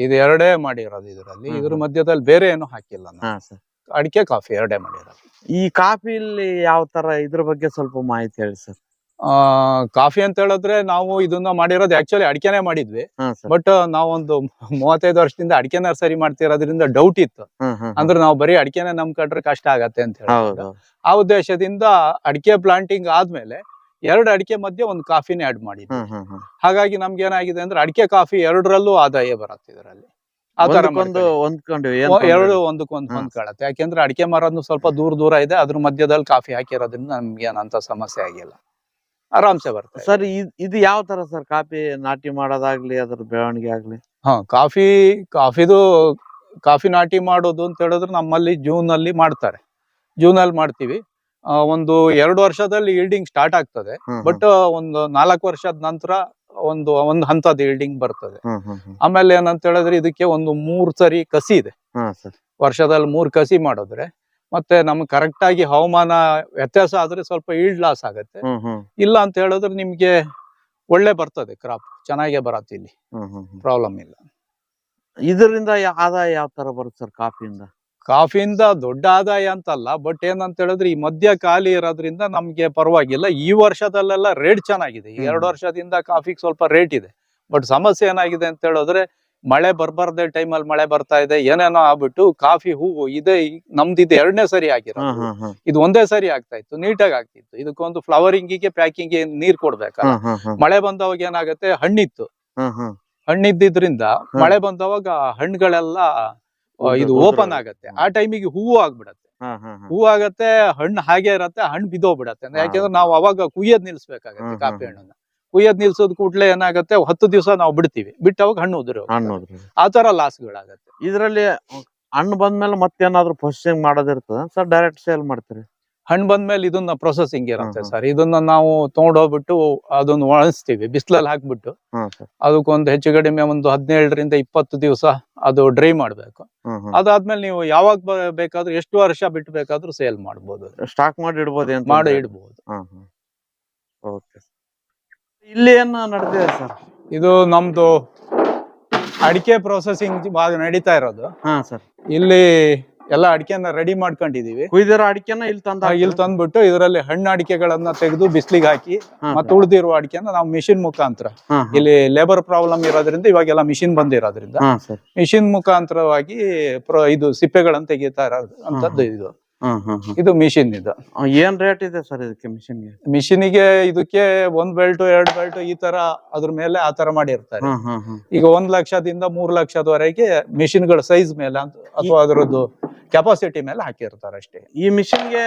ಇದು ಎರಡೇ ಮಾಡಿರೋದು ಇದರಲ್ಲಿ. ಹ್ಮ್ ಇದ್ರ ಮಧ್ಯದಲ್ಲಿ ಬೇರೆ ಏನು ಹಾಕಿಲ್ಲ ನಾವು ಹಾ ಸರ್ ಅಡಿಕೆ ಕಾಫಿ ಎರಡೇ ಮಾಡಿರೋದು. ಈ ಕಾಫಿಲಿ ಯಾವ ತರ ಇದ್ರ ಬಗ್ಗೆ ಸ್ವಲ್ಪ ಮಾಹಿತಿ ಹೇಳಿ ಸರ್. ಆ ಕಾಫಿ ಅಂತ ಹೇಳಿದ್ರೆ ನಾವು ಇದನ್ನ ಮಾಡಿರೋದು ಆಕ್ಚುಲಿ ಅಡಿಕೆನೆ ಮಾಡಿದ್ವಿ. ಹಾ ಸರ್. ಬಟ್ ನಾವೊಂದು ಮೂವತ್ತೈದು ವರ್ಷದಿಂದ ಅಡಿಕೆ ನರ್ಸರಿ ಮಾಡ್ತಿರೋದ್ರಿಂದ ಡೌಟ್ ಇತ್ತು. ಹ್ಮ್, ಹ್ಮ್, ಹ್ಮ್. ಅಂದ್ರೆ ನಾವು ಬರೀ ಅಡಿಕೆನೆ ನಂಬ್ಕೊಂಡ್ರೆ ಕಷ್ಟ ಆಗತ್ತೆ ಅಂತ ಹೇಳಿ. ಹೌದು ಆ ಉದ್ದೇಶದಿಂದ ಅಡಿಕೆ ಪ್ಲಾಂಟಿಂಗ್ ಆದ್ಮೇಲೆ ಎರಡು ಅಡಿಕೆ ಮಧ್ಯೆ ಒಂದು ಕಾಫಿನೇ ಆಡ್ ಮಾಡಿದ್ವಿ. ಹ್ಮ್, ಹ್ಮ್, ಹ್ಮ್. ಹಾಗಾಗಿ ನಮ್ಗೆ ಏನಾಗಿದೆ ಅಂದ್ರೆ ಅಡಿಕೆ ಕಾಫಿ ಎರಡರಲ್ಲೂ ಆದಾಯ ಬರುತ್ತೆ ಇದರಲ್ಲಿ. ಒಂದಕ್ಕೊಂದು. ಹೊಂದ್ಕೊಂಡಿವಿ ಏನ್ ತೊಂದ್ರೆ ಎರಡು ಇಲ್ಲ. ಒಂದಕ್ಕೊಂದು ಯಾಕೆಂದ್ರೆ ಅಡಿಕೆ ಮರನು ಸ್ವಲ್ಪ ದೂರ ದೂರ ಇದೆ ಅದ್ರ ಮಧ್ಯದಲ್ಲಿ ಕಾಫಿ ಹಾಕಿರೋದ್ರಿಂದ ನಮ್ಗೆ ಏನಂತ ಸಮಸ್ಯೆ ಆಗಿಲ್ಲ. ಆರಾಮ್ಸೆ ಬರ್ತದೆ ಸರ್ ಇದ್- ಇದು ಯಾವ ತರ ಸರ್ ಕಾಫಿ ನಾಟಿ ಮಾಡೋದಾಗ್ಲಿ ಅದ್ರ ಬೆಳವಣಿಗೆ ಆಗ್ಲಿ? ಹಾ ಕಾಫಿ ಕಾಫಿದು ಕಾಫಿ ನಾಟಿ ಮಾಡೋದು ಅಂತ ಹೇಳಿದ್ರೆ ನಮ್ಮಲ್ಲಿ ಜೂನ್ ಅಲ್ಲಿ ಮಾಡ್ತಾರೆ. ಜೂನ್ ಅಲ್ಲಿ ಮಾಡ್ತೀವಿ. ಆ, ಒಂದು ಎರಡು ವರ್ಷದಲ್ಲಿ ಈಲ್ಡಿಂಗ್ ಸ್ಟಾರ್ಟ್ ಆಗ್ತದೆ. ಬಟ್ ಒಂದು ನಾಲ್ಕು ವರ್ಷದ ನಂತರ ಒಂದು ಒಂದು ಹಂತದ ಇಲ್ಡಿಂಗ್ ಬರ್ತದೆ. ಆಮೇಲೆ ಏನಂತ ಹೇಳಿದ್ರೆ ಇದಕ್ಕೆ ಒಂದು ಮೂರ್ ಸರಿ ಕಸಿ ಇದೆ. ವರ್ಷದಲ್ಲಿ ಮೂರ್ ಕಸಿ ಮಾಡಿದ್ರೆ ಮತ್ತೆ ನಮ್ಗೆ ಕರೆಕ್ಟ್ ಆಗಿ ಹವಾಮಾನ ವ್ಯತ್ಯಾಸ ಆದ್ರೆ ಸ್ವಲ್ಪ ಈಲ್ಡ್ ಲಾಸ್ ಆಗುತ್ತೆ. ಇಲ್ಲ ಅಂತ ಹೇಳಿದ್ರೆ ನಿಮ್ಗೆ ಒಳ್ಳೆ ಬರ್ತದೆ ಕ್ರಾಪ್ ಚೆನ್ನಾಗೇ ಬರತ್ತೆ ಇಲ್ಲಿ. ಪ್ರಾಬ್ಲಮ್ ಇಲ್ಲ. ಇದರಿಂದ ಆದಾಯ ಯಾವ ತರ ಬರುತ್ತೆ ಸರ್ ಕಾಫಿಯಿಂದ ಕಾಫಿಯಿಂದ ದೊಡ್ಡ ಆದಾಯ ಅಂತಲ್ಲ ಬಟ್ ಏನಂತ ಹೇಳಿದ್ರೆ ಈ ಮಧ್ಯ ಖಾಲಿ ಇರೋದ್ರಿಂದ ನಮ್ಗೆ ಪರವಾಗಿಲ್ಲ. ಈ ವರ್ಷದಲ್ಲೆಲ್ಲ ರೇಟ್ ಚೆನ್ನಾಗಿದೆ. ಎರಡು ವರ್ಷದಿಂದ ಕಾಫಿಗೆ ಸ್ವಲ್ಪ ರೇಟ್ ಇದೆ. ಬಟ್ ಸಮಸ್ಯೆ ಏನಾಗಿದೆ ಅಂತ ಹೇಳಿದ್ರೆ ಮಳೆ ಬರ್ಬಾರ್ದೆ ಟೈಮಲ್ಲಿ ಮಳೆ ಬರ್ತಾ ಇದೆ ಏನೇನೋ ಆಗ್ಬಿಟ್ಟು ಕಾಫಿ ಹೂವು ಇದೆ ನಮ್ದು ಇದು ಎರಡನೇ ಸರಿ ಹ್ಮ್ ಇದು ಒಂದೇ ಸರಿ ಆಗ್ತಾ ಇತ್ತು ನೀಟಾಗಿ ಆಗ್ತಿತ್ತು. ಇದಕ್ಕೊಂದು ಫ್ಲವರಿಂಗಿಗೆ ಪ್ಯಾಕಿಂಗ್ ನೀರ್ ಕೊಡ್ಬೇಕಲ್ಲ ಹ್ಮ್ ಮಳೆ ಬಂದವಾಗ ಏನಾಗುತ್ತೆ? ಹಣ್ಣಿತ್ತು. ಹಣ್ಣಿದ್ದಿದ್ರಿಂದ ಮಳೆ ಬಂದವಾಗ ಹಣ್ಣುಗಳೆಲ್ಲ ಇದು ಓಪನ್ ಆಗತ್ತೆ. ಆ ಟೈಮಿಗೆ ಹೂವು ಆಗ್ಬಿಡತ್ತೆ. ಹೂ ಆಗತ್ತೆ ಹಣ್ಣು ಹಾಗೆ ಇರತ್ತೆ ಹಣ್ಣು ಬಿದ್ದೋಗ್ಬಿಡತ್ತೆ. ಯಾಕೆಂದ್ರೆ ನಾವು ಅವಾಗ ಕುಯ್ಯದ್ ನಿಲ್ಸ್ಬೇಕಾಗತ್ತೆ ಕಾಫಿ ಹಣ್ಣನ್ನ. ಕುಯ್ಯದ್ ನಿಲ್ಸೋದ್ ಕೂಡ್ಲೆ ಏನಾಗತ್ತೆ ಹತ್ತು ದಿವಸ ನಾವು ಬಿಡ್ತೀವಿ. ಹಣ್ಣು ಉದುರು ಹಣ್ಣು ಉದ್ರಿ. ಆ ತರ ಲಾಸ್ಗಳಾಗತ್ತೆ ಇದ್ರಲ್ಲಿ ಹಣ್ಣು ಬಂದ್ಮೇಲೆ ಮತ್ತೇನಾದ್ರು ಪ್ರೊಸೆಸಿಂಗ್ ಮಾಡೋದಿರ್ತದ? ಸರ್ ಡೈರೆಕ್ಟ್ ಸೇಲ್ ಮಾಡ್ತೀರಿ? ಹಣ್ಣು ಬಂದ್ಮೇಲೆ ಇದನ್ನ ಪ್ರೊಸೆಸಿಂಗ್ ಇರುತ್ತೆ. ಸರ್. ಇದನ್ನ ನಾವು ತಗೊಂಡೋಗ್ಬಿಟ್ಟು ಅದನ್ನ ಒಣಸ್ತೀವಿ ಬಿಸಿಲಲ್ಲಿ ಹಾಕ್ಬಿಟ್ಟು. ಅದಕ್ಕೊಂದು ಹೆಚ್ಚು ಕಡಿಮೆ ಒಂದು ಹದಿನೇಳರಿಂದ ಇಪ್ಪತ್ತು ದಿವಸ ಅದು ಡ್ರೈ ಮಾಡ್ಬೇಕು. ಅದಾದ್ಮೇಲೆ ನೀವು ಯಾವಾಗ ಬೇಕಾದ್ರೂ ಎಷ್ಟು ವರ್ಷ ಬಿಟ್ಟು ಬೇಕಾದ್ರೂ ಸೇಲ್ ಮಾಡಬಹುದು ಸ್ಟಾಕ್ ಮಾಡಿ ಇಡ್ಬೋದು ಅಂತ ಮಾಡಿ ಇಡ್ಬೋದು. ಇಲ್ಲಿ ಏನ ನಡೆದಿದೆ ಸರ್? ಇದು ನಮ್ದು ಅಡಿಕೆ ಪ್ರೊಸೆಸಿಂಗ್ ನಡೀತಾ ಇರೋದು. ಇಲ್ಲಿ ಎಲ್ಲ ಅಡಿಕೆನ ರೆಡಿ ಮಾಡ್ಕೊಂಡಿದೀವಿ. ಕುಯ್ದಿರೋ ಅಡಿಕೆನ ಇಲ್ಲಿ ತಂದ ಇಲ್ಲಿ ತಂದ್ಬಿಟ್ಟು ಇದರಲ್ಲಿ ಹಣ್ಣು ಅಡಿಕೆಗಳನ್ನ ತೆಗೆದು ಬಿಸಿಲಿಗೆ ಹಾಕಿ ಮತ್ತೆ ಉಳಿದಿರುವ ಅಡಿಕೆನ ನಾವು ಮಿಷಿನ್ ಮುಖಾಂತರ. ಇಲ್ಲಿ ಲೇಬರ್ ಪ್ರಾಬ್ಲಮ್ ಇರೋದ್ರಿಂದ ಇವಾಗೆಲ್ಲ ಮಿಷಿನ್ ಬಂದಿರೋದ್ರಿಂದ ಮಿಷಿನ್ ಮುಖಾಂತರವಾಗಿ ಇದು ಸಿಪ್ಪೆಗಳನ್ನ ತೆಗಿತಾ ಇರೋದು ಅಂತದ್ದು ಇದು. ಇದು ಮಿಷಿನ್ ಇದು. ಏನ್ ರೇಟ್ ಇದೆ ಸರ್ ಇದಕ್ಕೆ ಮಿಷನ್ಗೆ ಮಿಷಿನಿಗೆ ಇದಕ್ಕೆ ಒಂದ್ ಬೆಲ್ಟ್ ಎರಡ್ ಬೆಲ್ಟ್ ಈ ತರ ಅದ್ರ ಮೇಲೆ ಆ ತರ ಮಾಡಿರ್ತಾರೆ. ಈಗ ಒಂದ್ ಲಕ್ಷದಿಂದ ಮೂರ್ ಲಕ್ಷದವರೆಗೆ ಮಿಷಿನ್ಗಳ ಸೈಜ್ ಮೇಲೆ ಅಥವಾ ಅದರದ್ದು ಕೆಪಾಸಿಟಿ ಮೇಲೆ ಹಾಕಿರ್ತಾರೆ ಅಷ್ಟೇ. ಈ ಮಿಷಿನ್ಗೆ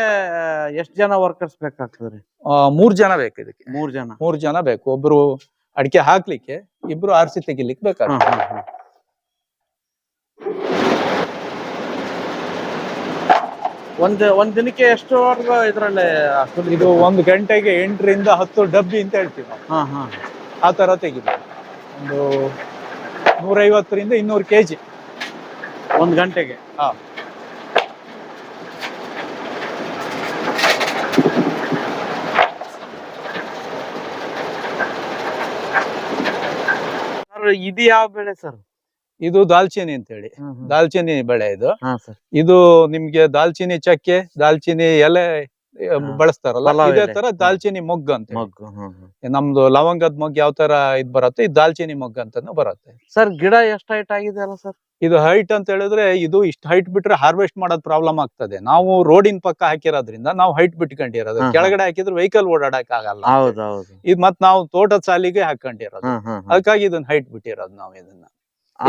ಎಷ್ಟ್ ಜನ ವರ್ಕರ್ಸ್ ಬೇಕಾಗ್ತದ್ರಿ? ಆ, ಮೂರ್ ಜನ ಬೇಕು ಇದಕ್ಕೆ. ಮೂರ್ ಜನ? ಮೂರ್ ಜನ ಬೇಕು. ಒಬ್ರು ಅಡಿಕೆ ಹಾಕ್ಲಿಕ್ಕೆ ಇಬ್ರು ಆರ್ಸಿ ತೆಗಿಲಿಕ್ಕೆ ಹ್ಮ್ ಒಂದ್ ಒಂದ್ ದಿನಕ್ಕೆ ಎಷ್ಟು ಇದ್ರಲ್ಲಿ ಇದು ಒಂದು ಗಂಟೆಗೆ ಎಂಟರಿಂದ ಹತ್ತು ಡಬ್ಬಿ ಅಂತ ಹೇಳ್ತೀವಿ ನಾವು. ಹಾ ಹಾ. ಆ ತರ ತೆಗಿಬೋದು. ಒಂದು ನೂರೈವತ್ತರಿಂದ ಇನ್ನೂರು ಕೆ ಜಿ ಒಂದ್ ಗಂಟೆಗೆ? ಹಾ. ಇದು ಯಾವ ಬೆಳೆ ಸರ್ ಇದು ದಾಲ್ಚಿನ್ನಿ ಅಂತ ಹೇಳಿ ದಾಲ್ಚಿನ್ನಿ ಬೆಳೆ ಇದು. ಇದು ನಿಮ್ಗೆ ದಾಲ್ಚಿನ್ನಿ ಚಕ್ಕೆ ದಾಲ್ಚಿನ್ನಿ ಎಲೆ. ಬಳಸ್ತಾರಲ್ಲ? ಇದೇ ತರ ದಾಲ್ಚಿನ್ನಿ ಮೊಗ್ಗು ಅಂತ. ನಮ್ದು ಲವಂಗದ ಮೊಗ್ ಯಾವ ತರ ಇದ್ ಬರುತ್ತೆ ಇದು ದಾಲ್ಚಿನ್ನಿ ಮೊಗ್ಗು ಅಂತಾನು ಬರುತ್ತೆ. ಸರ್ ಗಿಡ ಎಷ್ಟು ಹೈಟ್ ಆಗಿದೆ ಅಲ್ಲ ಸರ್? ಇದು ಹೈಟ್ ಅಂತ ಹೇಳಿದ್ರೆ ಇದು ಇಷ್ಟು ಹೈಟ್ ಬಿಟ್ರೆ ಹಾರ್ವೆಸ್ಟ್ ಮಾಡೋದ್ ಪ್ರಾಬ್ಲಮ್ ಆಗ್ತದೆ. ನಾವು ರೋಡಿನ ಪಕ್ಕ ಹಾಕಿರೋದ್ರಿಂದ ನಾವು ಹೈಟ್ ಬಿಟ್ಕೊಂಡಿರೋದು. ಕೆಳಗಡೆ ಹಾಕಿದ್ರೆ ವೆಹಿಕಲ್ ಓಡಾಡಕ್ ಆಗಲ್ಲ ಇದು ಮತ್ ನಾವು ತೋಟದ ಸಾಲಿಗೆ ಹಾಕೊಂಡಿರೋದು. ಅದಕ್ಕಾಗಿ ಇದನ್ನ ಹೈಟ್ ಬಿಟ್ಟಿರೋದು ನಾವು ಇದನ್ನ.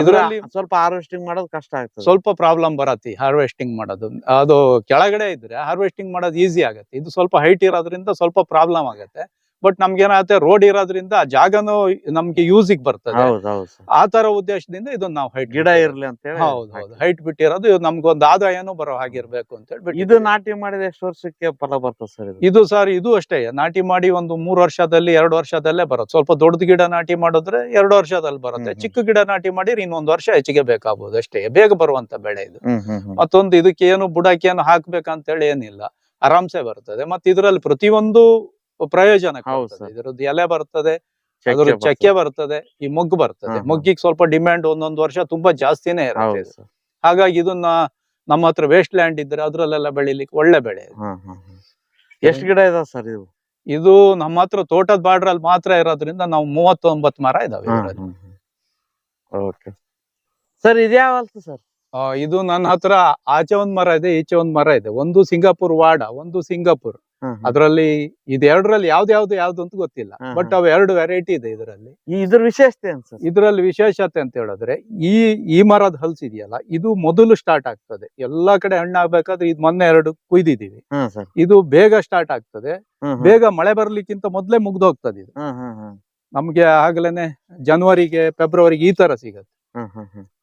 ಇದ್ರಲ್ಲಿ- ಸ್ವಲ್ಪ ಹಾರ್ವೆಸ್ಟಿಂಗ್ ಮಾಡೋದು ಕಷ್ಟ ಆಗ್ತದೆ. ಸ್ವಲ್ಪ ಪ್ರಾಬ್ಲಮ್ ಬರತ್ತೆ ಹಾರ್ವೆಸ್ಟಿಂಗ್ ಮಾಡೋದು. ಅದು ಕೆಳಗಡೆ ಇದ್ರೆ ಹಾರ್ವೆಸ್ಟಿಂಗ್ ಮಾಡೋದು ಈಸಿ ಆಗತ್ತೆ. ಇದು ಸ್ವಲ್ಪ ಹೈಟ್ ಇರೋದ್ರಿಂದ ಸ್ವಲ್ಪ ಪ್ರಾಬ್ಲಮ್ ಆಗುತ್ತೆ. ಬಟ್ ನಮ್ಗೆ ಏನಾಗುತ್ತೆ ರೋಡ್ ಇರೋದ್ರಿಂದ ಆ ಜಾಗನೂ ನಮ್ಗೆ ಯೂಸಿಗೆ ಬರ್ತದೆ. ಆ ತರ ಉದ್ದೇಶದಿಂದ ಇದನ್ನ ನಾವು ಹೈಟ್ ಗಿಡ ಇರ್ಲಿ ಅಂತ ಹೇಳಿ ಹೌದು. ಹೌದು ಹೈಟ್ ಬಿಟ್ಟಿರೋದು ಇದು ನಮ್ಗೊಂದು ಆದಾಯನೂ ಬರೋ ಹಾಗಿರ್ಬೇಕು ಅಂತ ಹೇಳಿ ಇದು ನಾಟಿ ಮಾಡಿದ ಎಷ್ಟು ವರ್ಷಕ್ಕೆ ಫಲ ಬರ್ತದೆ ಸರ್ ಇದು? ಸರ್ ಇದು ಅಷ್ಟೇ. ನಾಟಿ ಮಾಡಿ ಒಂದು ಮೂರು ವರ್ಷದಲ್ಲಿ ಎರಡು ವರ್ಷದಲ್ಲೇ ಬರುತ್ತೆ ಸ್ವಲ್ಪ ದೊಡ್ಡ ಗಿಡ ನಾಟಿ ಮಾಡಿದ್ರೆ ಎರಡು ವರ್ಷದಲ್ಲಿ ಬರುತ್ತೆ. ಚಿಕ್ಕ ಗಿಡ ನಾಟಿ ಮಾಡಿದ್ರೆ ಇನ್ನೊಂದು ವರ್ಷ ಹೆಚ್ಚಿಗೆ ಬೇಕಾಗ್ಬೋದು. ಅಷ್ಟೇ. ಬೇಗ ಬರುವಂತ ಬೆಳೆ ಇದು. ಮತ್ತೊಂದು ಇದಕ್ಕೆ ಏನು ಬುಡಕ್ಕೆ ಏನು ಹಾಕ್ಬೇಕಂತ ಹೇಳಿ ಏನಿಲ್ಲ. ಆರಾಮ್ಸೆ ಬರ್ತದೆ. ಮತ್ತೆ ಇದರಲ್ಲಿ ಪ್ರತಿಯೊಂದು ಪ್ರಯೋಜನ ಇದರದ್ದು ಎಲೆ ಬರ್ತದೆ ಚಕ್ಕೆ ಅದ್ರ ಬರ್ತದೆ. ಚಕ್ಕೆ ಬರ್ತದೆ ಈ ಮೊಗ್ಗು ಬರ್ತದೆ. ಮೊಗ್ಗಿಗೆ ಸ್ವಲ್ಪ ಡಿಮ್ಯಾಂಡ್ ಒಂದೊಂದು ವರ್ಷ ತುಂಬಾ ಜಾಸ್ತಿನೇ ಇರುತ್ತೆ ಹಾಗಾಗಿ ಇದನ್ನ ನಮ್ಮ ಹತ್ರ ವೇಸ್ಟ್ ಲ್ಯಾಂಡ್ ಇದ್ರೆ ಅದ್ರಲ್ಲೆಲ್ಲ ಬೆಳಿಲಿಕ್ಕೆ ಒಳ್ಳೆ ಬೆಳೆ ಇದು. ಎಷ್ಟು ಗಿಡ ಇದಾವೆ ಸರ್ ಇದು ಇದು ನಮ್ಮ ಹತ್ರ ತೋಟದ ಬಾರ್ಡ್ರಲ್ಲಿ ಮಾತ್ರ ಇರೋದ್ರಿಂದ ನಾವು ಮೂವತ್ತೊಂಬತ್ತು ಮರ ಇದಾವೆ ಸರ್ ಇದ್ಯಾವಲ್ತು ಸರ್? ಇದು ನನ್ನ ಹತ್ರ ಆಚೆ ಒಂದ್ ಮರ ಇದೆ ಈಚೆ ಒಂದ್ ಮರ ಇದೆ. ಒಂದು ಸಿಂಗಾಪುರ್ ವಾಡ ಒಂದು ಸಿಂಗಾಪುರ್. ಅದ್ರಲ್ಲಿ ಇದೆರಡರಲ್ಲಿ ಯಾವ್ದು ಯಾವ್ದು ಯಾವ್ದು ಅಂತ ಗೊತ್ತಿಲ್ಲ. ಬಟ್ ಅವ್ ಎರಡು ವೆರೈಟಿ ಇದೆ ಇದರಲ್ಲಿ. ಇದ್ರ ವಿಶೇಷತೆ ಏನ್ ಸರ್? ಇದರಲ್ಲಿ ವಿಶೇಷತೆ ಅಂತ ಹೇಳಿದ್ರೆ ಈ ಈ ಮರದ ಹಲ್ಸಿದೆಯಲ್ಲ ಇದು ಮೊದಲು ಸ್ಟಾರ್ಟ್ ಆಗ್ತದೆ. ಎಲ್ಲಾ ಕಡೆ ಹಣ್ಣಾಗ್ಬೇಕಾದ್ರೆ ಇದು ಮೊನ್ನೆ ಎರಡು ಕುಯ್ದಿದೀವಿ ಸರ್. ಇದು ಬೇಗ ಸ್ಟಾರ್ಟ್ ಆಗ್ತದೆ. ಬೇಗ ಮಳೆ ಬರ್ಲಿಕ್ಕಿಂತ ಮೊದ್ಲೇ ಮುಗ್ದೋಗ್ತದೆ ಇದು. ಹ್ಮ್ ಹ್ಮ್ ಹ್ಮ್. ನಮ್ಗೆ ಆಗ್ಲೇನೆ ಜನವರಿಗೆ ಫೆಬ್ರವರಿಗೆ ಈ ತರ ಸಿಗತ್ತೆ.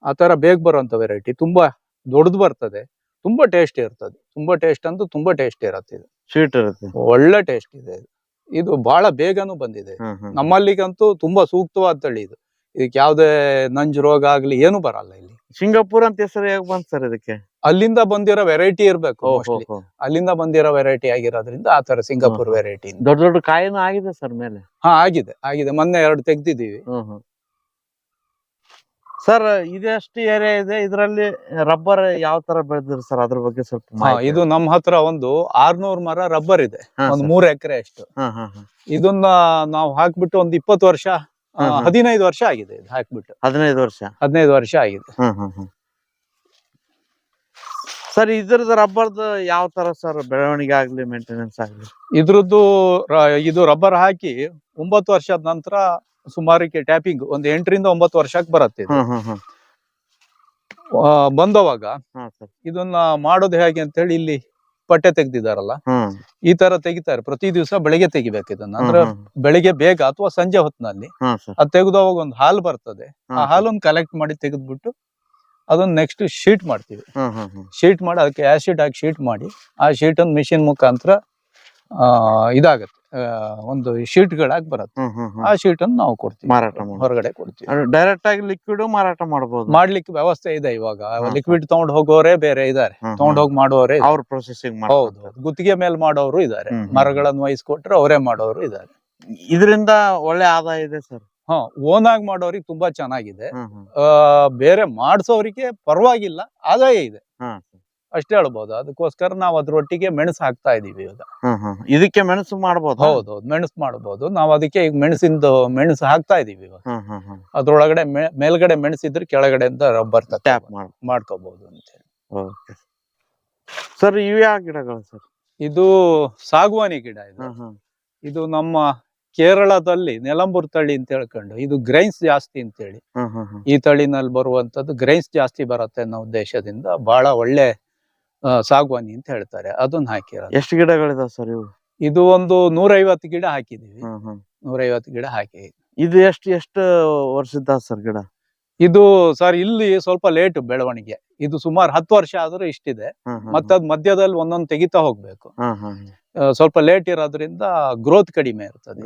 ಆ ತರ ಬೇಗ ಬರುವಂತ ವೆರೈಟಿ ತುಂಬಾ ದೊಡ್ಡದು ಬರ್ತದೆ. ತುಂಬಾ ಟೇಸ್ಟ್ ಇರ್ತದೆ. ತುಂಬಾ ಟೇಸ್ಟ್ ಅಂತೂ ತುಂಬಾ ಟೇಸ್ಟ್ ಇರತ್ತೆ ಇದು. ಸ್ವೀಟ್ ಇರುತ್ತೆ. ಒಳ್ಳೆ ಟೇಸ್ಟ್ ಇದೆ. ಇದು. ಇದು ಬಹಳ ಬೇಗನೂ ಬಂದಿದೆ. ಹ್ಮ್ ಹ್ಮ್. ನಮ್ಮಲ್ಲಿಗಂತೂ ತುಂಬಾ ಸೂಕ್ತವಾದ ತಳಿ ಇದು. ಇದಕ್ಕೆ ಯಾವ್ದೇ ನಂಜು ರೋಗ ಆಗ್ಲಿ ಏನು ಬರಲ್ಲ ಇಲ್ಲಿ. ಸಿಂಗಾಪುರ್ ಅಂತ ಹೆಸರು ಹೇಗ್ ಬಂತ್ ಸರ್ ಇದಕ್ಕೆ? ಅಲ್ಲಿಂದ ಬಂದಿರೋ ವೆರೈಟಿ ಇರ್ಬೇಕು ಓ, ಹೋ, mostly. ಹೋ. ಅಲ್ಲಿಂದ ಬಂದಿರೋ ವೆರೈಟಿ ಆಗಿರೋದ್ರಿಂದ ಆ ತರ ಸಿಂಗಾಪುರ್ ವೆರೈಟಿ ದೊಡ್ಡ ದೊಡ್ಡ ಕಾಯಿನೂ ಆಗಿದೆ ಸರ್ ಮೇಲೆ? ಹಾ ಆಗಿದೆ ಆಗಿದೆ. ಮೊನ್ನೆ ಎರಡು ತೆಗ್ದಿದೀವಿ ಹ್ಮ್ ಹ್ಮ್. ಸರ್ ಇದೆಷ್ಟು ಏರಿಯಾ ಇದೆ. ಇದರಲ್ಲಿ ರಬ್ಬರ್ ಯಾವ ತರ ಬೆಳೆದಿರಿ ಸರ್ ಅದ್ರ ಬಗ್ಗೆ ಸ್ವಲ್ಪ ಮಾಹಿತಿ ಇದು ನಮ್ಮ ಹತ್ರ ಒಂದು ಆರ್ನೂರ್ ಮರ ರಬ್ಬರ್ ಇದೆ. ಹಾ, ಒಂದ್ ಸರ್. ಮೂರ್ ಎಕರೆ ಅಷ್ಟು. ಇದನ್ನ ನಾವು ಹಾಕ್ಬಿಟ್ಟು ಒಂದ್ ಇಪ್ಪತ್ತು ವರ್ಷ ಆ, ಹ್ಮ್ ಹ್ಮ್. ಹದಿನೈದು ವರ್ಷ ಆಗಿದೆ ಇದು ಹಾಕ್ಬಿಟ್ಟು. ಹದಿನೈದು ವರ್ಷ. ಹದಿನೈದು ವರ್ಷ ಆಗಿದೆ. ಹ್ಮ್ ಹ್ಮ್ ಹ್ಮ್ ಸರ್ ಇದ್ರದ್ದು ರಬ್ಬರ್ದು ಯಾವ ತರ ಸರ್ ಬೆಳವಣಿಗೆ ಆಗ್ಲಿ ಮೇಂಟೆನೆನ್ಸ್ ಆಗ್ಲಿ? ಇದ್ರದ್ದು ರ- ಇದು ರಬ್ಬರ್ ಹಾಕಿ ಒಂಬತ್ತು ವರ್ಷದ ನಂತರ ಸುಮಾರಿಗೆ ಟ್ಯಾಪಿಂಗ್ ಒಂದು ಎಂಟರಿಂದ ಒಂಬತ್ತು ವರ್ಷಕ್ಕೆ ಬರುತ್ತೆ ಇದು. ಹ್ಮ್ ಹ್ಮ್ ಹ್ಮ್. ಆ, ಬಂದವಾಗ ಹಾ ಸರ್. ಇದನ್ನ ಮಾಡೋದು ಹೇಗೆ ಅಂತ ಹೇಳಿ ಇಲ್ಲಿ ಪಟ್ಟೆ ತೆಗ್ದಿದಾರಲ್ಲ ಹ್ಮ್. ಈ ತರ ತೆಗಿತಾರೆ. ಪ್ರತಿ ದಿವಸ ಬೆಳಿಗ್ಗೆ ತೆಗಿಬೇಕು ಇದನ್ನ. ಅಂದ್ರೆ ಹ್ಮ್. ಬೆಳಿಗ್ಗೆ ಬೇಗ ಅಥವಾ ಸಂಜೆ ಹೊತ್ತಿನಲ್ಲಿ ಸರ್. ಅದ್ ತೆಗೆದವಾಗ ಒಂದು ಹಾಲು ಬರ್ತದೆ. ಆ ಹಾಲನ್ನು ಕಲೆಕ್ಟ್ ಮಾಡಿ ತೆಗೆದ್ಬಿಟ್ಟು ಅದನ್ನ ನೆಕ್ಸ್ಟ್ ಶೀಟ್ ಮಾಡ್ತೀವಿ. ಶೀಟ್ ಮಾಡಿ ಅದಕ್ಕೆ ಆಸಿಡ್ ಹಾಕಿ ಶೀಟ್ ಮಾಡಿ ಆ ಶೀಟ್ ಅನ್ನು ಮಿಷಿನ್ ಮುಖಾಂತರ ಆ, ಇದಾಗತ್ತೆ. ಒಂದು ಶೀಟ್ಗಳಾಗಿ ಬರುತ್ತೆ. ಹ್ಮ್ ಹ್ಮ್ ಹ್ಮ್. ಆ ಶೀಟ್ ಅನ್ನು ನಾವು ಕೊಡ್ತೀವಿ. ಮಾರಾಟ ಹೊರಗಡೆ ಕೊಡ್ತೀವಿ. ಡೈರೆಕ್ಟ್ ಆಗಿ ಲಿಕ್ವಿಡ್ ಮಾರಾಟ ಮಾಡಬಹುದು ಮಾಡ್ಲಿಕ್ಕೆ ವ್ಯವಸ್ಥೆ ಇದೆ ಇವಾಗ. ಲಿಕ್ವಿಡ್ ತಗೊಂಡ್ ಹೋಗೋರೇ ಬೇರೆ ಇದಾರೆ. ತಗೊಂಡ್ ಹೋಗಿ ಮಾಡೋರೇ. ಅವ್ರ ಪ್ರೊಸೆಸಿಂಗ್ ಹೌದು ಗುತ್ತಿಗೆ ಮೇಲೆ ಮಾಡೋರು ಇದಾರೆ. ಮರಗಳನ್ನು ವಹಿಸ್ಕೊಟ್ರೆ ಅವರೇ ಮಾಡೋರು ಇದಾರೆ. ಇದರಿಂದ ಒಳ್ಳೆ ಆದಾಯ ಇದೆ ಸರ್. ಹಾ ಓನ್ ಆಗಿ ಮಾಡೋರಿಗೆ ತುಂಬಾ ಚೆನ್ನಾಗಿದೆ. ಆ, ಬೇರೆ ಮಾಡಿಸೋರಿಗೆ ಪರವಾಗಿಲ್ಲ ಆದಾಯ ಇದೆ. ಅಷ್ಟೇ ಹೇಳ್ಬೋದು ಅದಕ್ಕೋಸ್ಕರ ನಾವು ಅದ್ರೊಟ್ಟಿಗೆ ಮೆಣಸು ಹಾಕ್ತಾ ಇದೀವಿ ಇವಾಗ. ಇದಕ್ಕೆ ಮೆಣಸು ಮಾಡಬಹುದು ಹೌದು ಮೆಣಸು ಮಾಡಬಹುದು ನಾವು ಅದಕ್ಕೆ ಈಗ ಮೆಣಸಿಂದು ಮೆಣಸು ಹಾಕ್ತಾ ಇದೀವಿ ಇವಾಗ. ಅದ್ರೊಳಗಡೆ ಮೇ- ಮೇಲ್ಗಡೆ ಮೆಣಸಿದ್ರೆ ಕೆಳಗಡೆಯಿಂದ ರಬ್ಬರ್ ಟ್ಯಾಪ್ ಮಾಡ. ಮಾಡ್ಕೋಬಹುದು ಅಂತ ಹೇಳಿ. ಸರ್ ಇವ್ಯಾವ ಗಿಡಗಳು ಸರ್? ಇದು ಸಾಗುವಾನಿ ಗಿಡ ಇದು. ಇದು ನಮ್ಮ ಕೇರಳದಲ್ಲಿ ನೆಲಂಬೂರ್ ತಳಿ ಅಂತ ಹೇಳ್ಕೊಂಡು ಇದು ಗ್ರೈನ್ಸ್ ಜಾಸ್ತಿ ಅಂತೇಳಿ. ಹ್ಮ್ ಹ್ಮ್ ಈ ತಳಿನಲ್ಲಿ ಬರುವಂತದ್ದು ಗ್ರೈನ್ಸ್ ಜಾಸ್ತಿ ಬರುತ್ತೆ ಅನ್ನೋ ಉದ್ದೇಶದಿಂದ ಬಹಳ ಒಳ್ಳೆ ಸಾಗುವಾನಿ ಅಂತ ಹೇಳ್ತಾರೆ. ಅದನ್ನ ಹಾಕಿರೋದು. ಎಷ್ಟು ಗಿಡಗಳಿದಾವೆ ಸರ್ ಇವು? ಇದು ಒಂದು ನೂರೈವತ್ತು ಗಿಡ ಹಾಕಿದೀವಿ. ನೂರೈವತ್ತು ಗಿಡ ಹಾಕಿ. ಇದು ಎಷ್ಟು ಎಷ್ಟು ವರ್ಷದ ಸರ್ ಗಿಡ? ಇದು ಸರ್ ಇಲ್ಲಿ ಸ್ವಲ್ಪ ಲೇಟ್ ಬೆಳವಣಿಗೆ. ಇದು ಸುಮಾರು ಹತ್ತು ವರ್ಷ ಆದ್ರೂ ಇಷ್ಟಿದೆ. ಮತ್ತೆ ಅದ್ ಮಧ್ಯದಲ್ಲಿ ಒಂದೊಂದು ತೆಗಿತಾ ಹೋಗ್ಬೇಕು. ಸ್ವಲ್ಪ ಲೇಟ್ ಇರೋದ್ರಿಂದ ಗ್ರೋತ್ ಕಡಿಮೆ ಇರ್ತದೆ.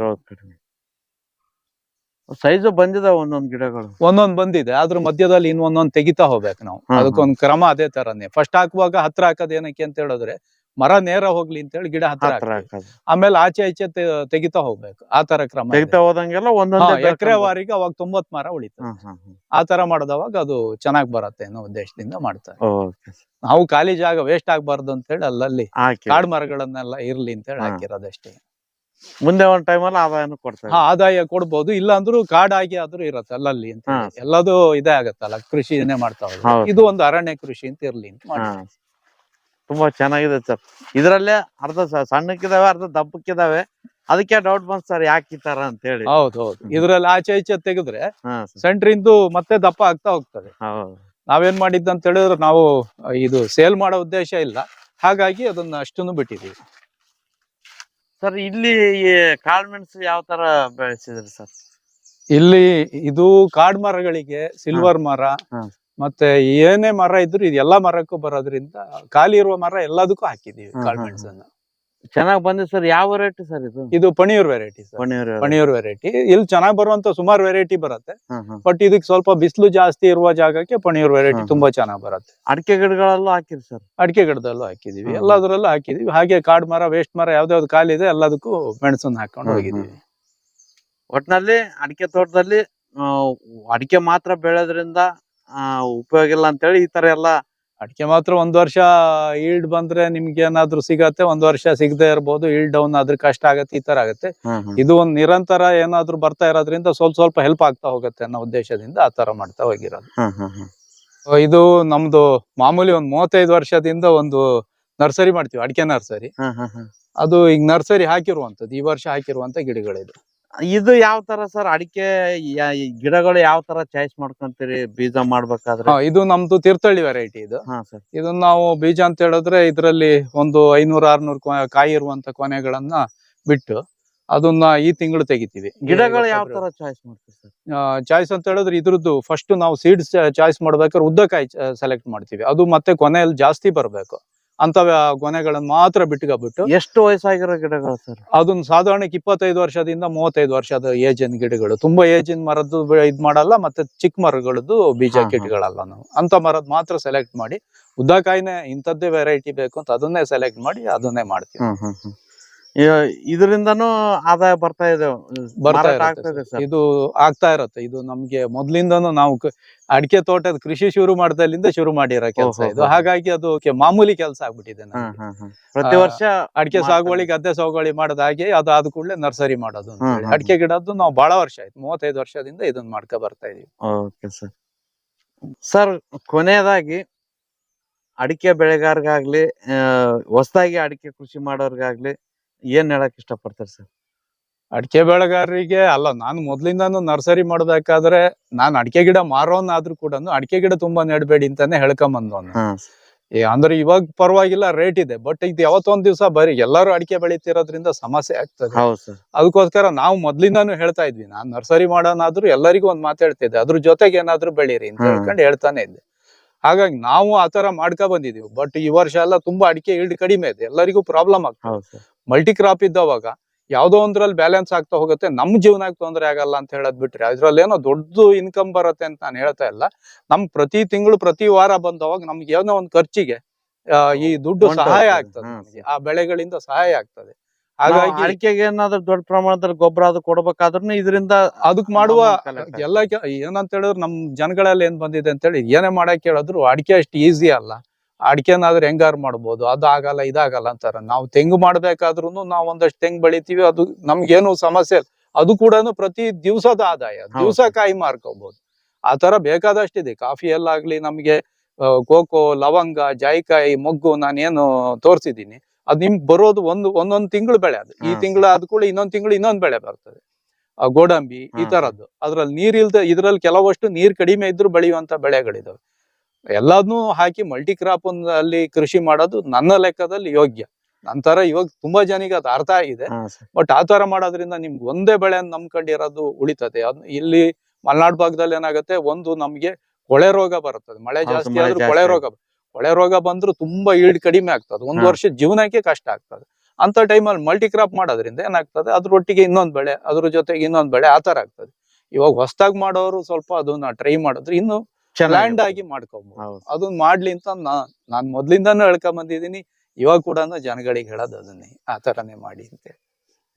ಸೈಜ್ ಬಂದಿದೆ ಒಂದೊಂದು ಗಿಡಗಳು? ಒಂದೊಂದ್ ಬಂದಿದೆ. ಅದ್ರ ಮಧ್ಯದಲ್ಲಿ ಇನ್ನೊಂದೊಂದು ಒಂದೊಂದ್ ತೆಗಿತಾ ಹೋಗ್ಬೇಕು ನಾವು. ಅದಕ್ಕೊಂದ್ ಕ್ರಮ ಅದೇ ತರನೇ. ಫಸ್ಟ್ ಹಾಕುವಾಗ ಹತ್ರ ಹಾಕೋದ್ ಏನಕ್ಕೆ ಅಂತ ಹೇಳಿದ್ರೆ ಮರ ನೇರ ಹೋಗ್ಲಿ ಅಂತ ಹೇಳಿ ಗಿಡ ಹತ್ರ ಹಾಕ್ತೀವಿ. ಆಮೇಲೆ ಆಚೆ ಆಚೆ ತೆ- ತೆಗಿತಾ ಹೋಗ್ಬೇಕು ಆ ತರ ಕ್ರಮ ಇದೆ. ತೆಗಿತಾ ಹೋದಂಗೆಲ್ಲ ಹಾ, ಒಂದೊಂದ್ ಎಕರೆ ವಾರಿಗೆ ಅವಾಗ ತೊಂಬತ್ ಮರ ಉಳಿತ ಆ ತರ ಮಾಡಿದವಾಗ ಅದು ಚೆನ್ನಾಗ್ ಬರತ್ತೆ ಅನ್ನೋ ಉದ್ದೇಶದಿಂದ ಮಾಡ್ತಾರೆ ಓಕೆ ನಾವು ಖಾಲಿ ಜಾಗ ವೇಸ್ಟ್ ಆಗ್ಬಾರ್ದು ಅಂತ ಹೇಳಿ ಅಲ್ಲಲ್ಲಿ ಹಾಕಿ ಕಾಡು ಮರಗಳನ್ನೆಲ್ಲ ಇರ್ಲಿ ಅಂತ ಹೇಳಿ ಹಾ. ಹಾಕಿರೋದಷ್ಟೇ ಮುಂದೆ ಒಂದ್ ಟೈಮಲ್ಲಿ ಆದಾಯನು ಕೊಡ್ತಾರೆ ಹಾ ಆದಾಯ ಕೊಡ್ಬೋದು ಇಲ್ಲ ಅಂದ್ರೂ ಕಾಡಾಗಿ ಆದ್ರೂ ಇರತ್ತೆ ಅಲ್ಲಲ್ಲಿ ಅಂತ ಹೇಳಿ. ಹಾ. ಎಲ್ಲದೂ ಇದೇ ಆಗತ್ತಲ್ಲ ಕೃಷಿನೇ ಮಾಡ್ತಾ ಹೋದ್ರೆ. ಹೌದು. ಇದು ಒಂದು ಅರಣ್ಯ ಕೃಷಿ ಅಂತ ಇರ್ಲಿ ಅಂತ ಮಾಡ್ತಾರೆ ಹಾ. ತುಂಬಾ ಚೆನ್ನಾಗಿದೆ ಸರ್ ಇದ್ರಲ್ಲೇ ಅರ್ಧ ಸಣ್ಣಕ್ಕಿದಾವೆ ಅರ್ಧ ದಪ್ಪಕ್ಕಿದಾವೆ. ಅದಕ್ಕೆ ಡೌಟ್ ಬಂತ ಸರ್ ಯಾಕೆ ಈ ತರ ಅಂತ ಹೇಳಿ. ಹೌದು ಹೌದು. ಇದ್ರಲ್ಲಿ ಆಚೆ ಈಚೆ ತೆಗೆದ್ರೆ ಸೆಂಟ್ರಿಂದು ಮತ್ತೆ ದಪ್ಪ ಆಗ್ತಾ ಹೋಗ್ತದೆ. ನಾವೇನ್ ಮಾಡಿದ್ದ ಅಂತ ಹೇಳಿದ್ರೆ ನಾವು ಇದು ಸೇಲ್ ಮಾಡೋ ಉದ್ದೇಶ ಇಲ್ಲ. ಹಾಗಾಗಿ ಅದನ್ನ ಅಷ್ಟನ್ನು ಬಿಟ್ಟಿದೀವಿ ಸರ್ ಇಲ್ಲಿ ಕಾಳು ಮೆಣಸು ಯಾವ ತರ ಬೆಳೆಸಿದ್ರಿ ಸರ್ ಇಲ್ಲಿ ಇದು ಕಾಡ್ ಮರಗಳಿಗೆ ಸಿಲ್ವರ್ ಮರ. ಮತ್ತೆ ಏನೇ ಮರ ಇದ್ರು ಇದು ಎಲ್ಲಾ ಮರಕ್ಕೂ ಬರೋದ್ರಿಂದ ಖಾಲಿ ಇರುವ ಮರ ಎಲ್ಲದಕ್ಕೂ ಹಾಕಿದೀವಿ ಕಾಳ್ಮೆಣಸನ್ನ ಚೆನ್ನಾಗ್ ಬಂದಿದೆ ಸರ್. ಯಾವ ವೆರೈಟಿ ಸರ್ ಇದು? ಇದು Panniyur variety sir. Panniyur variety ಇಲ್ಲಿ ಚೆನ್ನಾಗ್ ಬರುವಂತ ಸುಮಾರು ವೆರೈಟಿ ಬರುತ್ತೆ. ಬಟ್ ಇದಕ್ಕೆ ಸ್ವಲ್ಪ ಬಿಸಿಲು ಜಾಸ್ತಿ ಇರುವ ಜಾಗಕ್ಕೆ ಪಣಿಯೂರ್ ವೆರೈಟಿ ತುಂಬಾ ಚೆನ್ನಾಗ್ ಬರುತ್ತೆ. ಅಡಿಕೆ ಗಿಡಗಳಲ್ಲೂ ಹಾಕಿರಿ ಸರ್. ಅಡಿಕೆ ಗಿಡದಲ್ಲೂ ಹಾಕಿದೀವಿ. ಎಲ್ಲದರಲ್ಲೂ ಹಾಕಿದೀವಿ. ಹಾಗೆ ಕಾಡ್ ಮರ ವೇಸ್ಟ್ ಮರ ಯಾವ್ದಾವ್ದು ಖಾಲಿ ಇದೆ ಎಲ್ಲದಕ್ಕೂ ಮೆಣಸನ್ನ ಹಾಕೊಂಡು ಹೋಗಿದೀವಿ. ಒಟ್ನಲ್ಲಿ ಅಡಿಕೆ ತೋಟದಲ್ಲಿ ಅಡಿಕೆ ಮಾತ್ರ ಬೆಳೆಯೋದ್ರಿಂದ ಆ, ಉಪಯೋಗ ಇಲ್ಲ ಅಂತೇಳಿ ಈ ತರ ಎಲ್ಲ ಅಡಿಕೆ ಮಾತ್ರ ಒಂದ್ ವರ್ಷ ಈಲ್ಡ್ ಬಂದ್ರೆ ನಿಮ್ಗೆ ಏನಾದ್ರು ಸಿಗತ್ತೆ ಒಂದ್ ವರ್ಷ ಸಿಗದೆ ಇರ್ಬೋದು ಈಲ್ಡ್ ಡೌನ್ ಆದ್ರೆ ಕಷ್ಟ ಆಗತ್ತೆ ಈ ತರ ಆಗತ್ತೆ. ಇದು ಒಂದ್ ನಿರಂತರ ಏನಾದ್ರು ಬರ್ತಾ ಇರೋದ್ರಿಂದ ಸ್ವಲ್ಪ ಸ್ವಲ್ಪ ಹೆಲ್ಪ್ ಆಗ್ತಾ ಹೋಗುತ್ತೆ ಅನ್ನೋ ಉದ್ದೇಶದಿಂದ ಆ ತರ ಮಾಡ್ತಾ ಹೋಗಿರೋದು. ಇದು ನಮ್ದು ಮಾಮೂಲಿ ಒಂದ್ ಮೂವತ್ತೈದು ವರ್ಷದಿಂದ ಒಂದು ನರ್ಸರಿ ಮಾಡ್ತೀವಿ ಅಡಿಕೆ ನರ್ಸರಿ. ಅದು ಈಗ ನರ್ಸರಿ ಹಾಕಿರುವಂತದ್ದು ಈ ವರ್ಷ ಹಾಕಿರುವಂತ ಗಿಡಗಳಿದು. ಇದು ಯಾವ ತರ ಸರ್? ಅಡಿಕೆ ಗಿಡಗಳು ಯಾವ ತರ ಚಾಯ್ಸ್ ಮಾಡ್ಕೊಂತೀರಿ? ಬೀಜ ಮಾಡ್ಬೇಕಾದ್ರೆ? ಇದು ನಮ್ದು ತೀರ್ಥಹಳ್ಳಿ ವೆರೈಟಿ ಇದು. ಇದನ್ನ ನಾವು ಬೀಜ ಅಂತ ಹೇಳಿದ್ರೆ ಇದರಲ್ಲಿ ಒಂದು ಐನೂರ ಆರ್ನೂರ್ ಕಾಯಿ ಇರುವಂತ ಕೊನೆಗಳನ್ನ ಬಿಟ್ಟು ಅದನ್ನ ಈ ತಿಂಗಳು ತೆಗಿತೀವಿ. ಗಿಡಗಳು ಯಾವ ತರ ಚಾಯ್ಸ್ ಮಾಡ್ತೀವಿ ಚಾಯ್ಸ್ ಅಂತ ಹೇಳಿದ್ರೆ ಇದ್ರದ್ದು ಫಸ್ಟ್ ನಾವು ಸೀಡ್ಸ್ ಚಾಯ್ಸ್ ಮಾಡ್ಬೇಕಾದ್ರೆ ಉದ್ದಕಾಯಿ ಸೆಲೆಕ್ಟ್ ಮಾಡ್ತೀವಿ. ಅದು ಮತ್ತೆ ಕೊನೆಯಲ್ಲಿ ಜಾಸ್ತಿ ಬರಬೇಕು. ಅಂತ ಕೊನೆಗಳನ್ನ ಮಾತ್ರ ಬಿಟ್ಕೊಬಿಟ್ಟು ಎಷ್ಟು ವಯಸ್ಸಾಗಿರೋ ಗಿಡಗಳು ಸರ್? ಅದನ್ನ ಸಾಧಾರಣಕ್ಕೆ ಇಪ್ಪತ್ತೈದು ವರ್ಷದಿಂದ ಮೂವತ್ತೈದು ವರ್ಷದ ಏಜಿನ ಗಿಡಗಳು. ತುಂಬಾ ಏಜಿನ ಮರದ್ದು ಇದ್ ಮಾಡಲ್ಲ ಮತ್ತೆ ಚಿಕ್ಕ ಮರಗಳದ್ದು ಬೀಜ. ಕಿಟ್ಗಳಲ್ಲ ನಾವು. ಅಂತ ಮರದ್ ಮಾತ್ರ ಸೆಲೆಕ್ಟ್ ಮಾಡಿ ಉದ್ದಕಾಯಿನೇ ಇಂಥದ್ದೇ ವೆರೈಟಿ ಬೇಕು ಅಂತ ಅದನ್ನೇ ಸೆಲೆಕ್ಟ್ ಮಾಡಿ ಅದನ್ನೇ ಮಾಡ್ತೀವಿ. ಇದರಿಂದನೂ ಆದಾಯ ಬರ್ತಾ ಇದೆ ಬರ್ತಾ ಇರುತ್ತೆ ಸರ್. ಇದು ಆಗ್ತಾ ಇರತ್ತೆ ಇದು ನಮ್ಗೆ ಮೊದ್ಲಿಂದನೂ ನಾವು ಕ- ಅಡಿಕೆ ತೋಟದ ಕೃಷಿ ಶುರು ಮಾಡ್ದಲ್ಲಿಂದ ಶುರು ಮಾಡಿರೋ ಕೆಲಸ ಓಹೋ, ಇದು ಹಾಗಾಗಿ ಅದು ಕೆ- ಮಾಮೂಲಿ ಕೆಲಸ ಆಗ್ಬಿಟ್ಟಿದೆ ಹ್ಮ್, ನಮ್ಗೆ. ಹ್ಮ್, ಹ್ಮ್. ಪ್ರತಿ ಆ, ವರ್ಷ ಅಡಿಕೆ ಮಾಡ್ತಾರೆ. ಸಾಗುವಳಿ ಗದ್ದೆ ಸಾಗುವಳಿ ಮಾಡೋದ್ ಹಾಗೆ ಅದು ಆದ ಕೂಡಲೇ ನರ್ಸರಿ ಮಾಡೋದು ಅಂತ ಹ್ಮ್, ಹೇಳಿ. ಹ್ಮ್, ಅಡಿಕೆ ಗಿಡದ್ದು ನಾವು ಬಹಳ ವರ್ಷ ಆಯ್ತು ಮೂವತ್ತೈದು ವರ್ಷದಿಂದ ಇದನ್ನ ಮಾಡ್ಕೊ ಬರ್ತಾ ಇದೀವಿ ಓಕೆ ಸರ್ ಸರ್ ಕೊನೆಯದಾಗಿ ಅಡಿಕೆ ಬೆಳೆಗಾರಗಾಗ್ಲಿ ಹೊಸದಾಗಿ ಅಡಿಕೆ ಕೃಷಿ ಮಾಡೋರ್ಗಾಗ್ಲಿ ಏನ್ ಹೇಳಕ್ ಇಷ್ಟಪಡ್ತಾರೆ ಸರ್? ಅಡಿಕೆ ಬೆಳೆಗಾರರಿಗೆ ಅಲ್ಲ ನಾನು ಮೊದ್ಲಿಂದಾನು ನರ್ಸರಿ ಮಾಡ್ಬೇಕಾದ್ರೆ ನಾನು ಅಡಿಕೆ ಗಿಡ ಮಾರೋನಾದ್ರೂ ಕೂಡ ಅಡಿಕೆ ಗಿಡ ತುಂಬಾ ನೆಡಬೇಡಿ ಅಂತಾನೆ ಹೇಳ್ಕೊಂಬಂದವನು ಏ, ಅಂದ್ರೆ ಇವಾಗ ಪರವಾಗಿಲ್ಲ ರೇಟ್ ಇದೆ ಬಟ್ ಇದು ಯಾವತ್ತೊಂದ್ ದಿವಸ ಬರೀ ಎಲ್ಲಾರು ಅಡಿಕೆ ಬೆಳೀತಿರೋದ್ರಿಂದ ಸಮಸ್ಯೆ ಆಗ್ತದೆ. ಅದಕ್ಕೋಸ್ಕರ ನಾವು ಮೊದ್ಲಿಂದಾನು ಹೇಳ್ತಾ ಇದ್ವಿ ನಾನ್ ನರ್ಸರಿ ಮಾಡೋನಾದ್ರೂ ಎಲ್ಲರಿಗೂ ಒಂದ್ ಮಾತು ಹೇಳ್ತಿದ್ದೆ ಅದ್ರ ಜೊತೆಗೆ ಏನಾದ್ರೂ ಬೆಳೀರಿ ಅಂತ. ಹೇಳ್ಕೊಂಡು ಹೇಳ್ತಾನೆ ಇದ್ದೆ. ಹಾಗಾಗಿ ನಾವು ಆತರ ಮಾಡ್ಕೊ ಬಂದಿದೀವಿ ಬಟ್ ಈ ವರ್ಷ ಎಲ್ಲ ತುಂಬಾ ಅಡಿಕೆ ಇಲ್ಡ್ ಕಡಿಮೆ ಇದೆ ಎಲ್ಲರಿಗೂ ಪ್ರಾಬ್ಲಮ್ ಆಗ್ತದೆ. ಮಲ್ಟಿ ಕ್ರಾಪ್ ಇದ್ದವಾಗ ಯಾವ್ದೋ ಒಂದ್ರಲ್ಲಿ ಬ್ಯಾಲೆನ್ಸ್ ಆಗ್ತಾ ಹೋಗುತ್ತೆ ನಮ್ ಜೀವನಕ್ಕೆ ತೊಂದರೆ ಆಗಲ್ಲ ಅಂತ ಹೇಳೋದ್ ಬಿಟ್ರೆ ಅದ್ರಲ್ಲಿ ಏನೋ ದೊಡ್ಡ ಇನ್ಕಮ್ ಬರುತ್ತೆ ಅಂತ ನಾನು ಹೇಳ್ತಾ ಇಲ್ಲ. ನಮ್ ಪ್ರತಿ ತಿಂಗಳು ಪ್ರತಿ ವಾರ ಬಂದವಾಗ ನಮ್ಗೆ ಏನೋ ಒಂದ್ ಖರ್ಚಿಗೆ ಈ ದುಡ್ಡು ಸಹಾಯ ಆಗ್ತದೆ. ಆ ಬೆಳೆಗಳಿಂದ ಸಹಾಯ ಆಗ್ತದೆ. ಹಾಗಾಗಿ ಅಡಿಕೆಗೆ ಏನಾದ್ರೂ ದೊಡ್ಡ ಪ್ರಮಾಣದಲ್ಲಿ ಗೊಬ್ಬರ ಅದು ಕೊಡ್ಬೇಕಾದ್ರೂ ಇದರಿಂದ ಅದಕ್ ಮಾಡುವ ಎಲ್ಲ ಏನಂತ ಹೇಳಿದ್ರು ನಮ್ ಜನಗಳಲ್ಲಿ ಏನ್ ಬಂದಿದೆ ಅಂತ ಹೇಳಿ ಏನೇ ಮಾಡಕ್ ಹೇಳಿದ್ರು ಅಡಿಕೆ ಅಷ್ಟು ಈಸಿ ಅಲ್ಲ. ಅಡಿಕೆನಾದ್ರೂ ಹೆಂಗಾರು ಮಾಡ್ಬೋದು ಅದು ಆಗಲ್ಲ ಇದಾಗಲ್ಲ ಅಂತಾರೆ. ನಾವು ತೆಂಗು ಮಾಡ್ಬೇಕಾದ್ರೂ ನಾವು ಒಂದಷ್ಟು ತೆಂಗು ಬೆಳಿತೀವಿ ಅದು ನಮ್ಗೇನು ಸಮಸ್ಯೆ ಇಲ್ಲ. ಅದು ಕೂಡ ಪ್ರತಿ ದಿವಸದ ಆದಾಯ ದಿವಸ ಕಾಯಿ ಮಾರ್ಕೋಬಹುದು ಆ ತರ ಬೇಕಾದಷ್ಟಿದೆ. ಕಾಫಿಯಲ್ಲಾಗ್ಲಿ ನಮ್ಗೆ ಆ, ಕೋಕೋ ಲವಂಗ ಜಾಯಿಕಾಯಿ ಮೊಗ್ಗು ನಾನೇನು ತೋರ್ಸಿದೀನಿ ಅದ್ ನಿಮ್ಗೆ ಬರೋದು ಒಂದು ಒಂದೊಂದ್ ತಿಂಗಳು ಬೆಳೆ ಅದು. ಈ. ತಿಂಗಳು ಆದ ಕೂಡ ಇನ್ನೊಂದ್ ತಿಂಗಳು ಇನ್ನೊಂದ್ ಬೆಳೆ ಬರ್ತದೆ. ಆ, ಗೋಡಂಬಿ ಈ ತರದ್ದು ಅದ್ರಲ್ಲಿ ನೀರ್ ಇಲ್ದ ಇದ್ರಲ್ಲಿ ಕೆಲವಷ್ಟು ನೀರ್ ಕಡಿಮೆ ಇದ್ರೂ ಬೆಳೆಯುವಂತ ಬೆಳೆಗಳಿದಾವೆ. ಎಲ್ಲಾದ್ನೂ ಹಾಕಿ ಮಲ್ಟಿ ಕ್ರಾಪ್ ಅಲ್ಲಿ ಕೃಷಿ ಮಾಡೋದು ನನ್ನ ಲೆಕ್ಕದಲ್ಲಿ ಯೋಗ್ಯ. ನಂತರ ಇವಾಗ ತುಂಬಾ ಜನಿಗೆ ಅದು ಅರ್ಥ ಆಗಿದೆ. ಬಟ್ ಆ ತರ ಮಾಡೋದ್ರಿಂದ ನಿಮ್ಗೆ ಒಂದೇ ಬೆಳೆ ನಂಬ್ಕೊಂಡಿರೋದು ಉಳಿತದೆ. ಇಲ್ಲಿ ಮಲ್ನಾಡ್ ಭಾಗದಲ್ಲಿ ಏನಾಗುತ್ತೆ ಒಂದು ನಮ್ಗೆ ಕೊಳೆ ರೋಗ ಬರುತ್ತದೆ. ಮಳೆ ಜಾಸ್ತಿ ಆದ್ರೂ ಕೊಳೆ ರೋಗ ಕೊಳೆ ರೋಗ ಬಂದ್ರು ತುಂಬಾ ಈಡ್ ಕಡಿಮೆ ಆಗ್ತದೆ. ಒಂದ್. ವರ್ಷ ಜೀವನಕ್ಕೆ ಕಷ್ಟ ಆಗ್ತದೆ. ಅಂತ ಟೈಮಲ್ಲಿ ಮಲ್ಟಿ ಕ್ರಾಪ್ ಮಾಡೋದ್ರಿಂದ ಏನಾಗ್ತದೆ ಅದ್ರೊಟ್ಟಿಗೆ ಇನ್ನೊಂದ್ ಬೆಳೆ ಅದ್ರ ಜೊತೆಗೆ ಇನ್ನೊಂದ್ ಬೆಳೆ ಆತರ ಆಗ್ತದೆ. ಇವಾಗ ಹೊಸದಾಗಿ ಮಾಡೋರು ಸ್ವಲ್ಪ ಅದನ್ನ ಟ್ರೈ ಮಾಡಿದ್ರೆ ಇನ್ನು ಲ್ಯಾಂಡ್ ಆಗಿ ಮಾಡ್ಕೋಬಹುದು ಹೌದು. ಅದನ್ನ ಮಾಡ್ಲಿ ಅಂತ ನಾ ನಾನ್ ಮೊದ್ಲಿಂದಾನು ಹೇಳ್ಕೊಂಡ್ ಬಂದಿದೀನಿ ಇವಾಗ ಕೂಡ ಜನಗಳಿಗೆ ಹೇಳೋದು ಅದನ್ನೇ ಆ ತರನೇ ಮಾಡಿ ಅಂತ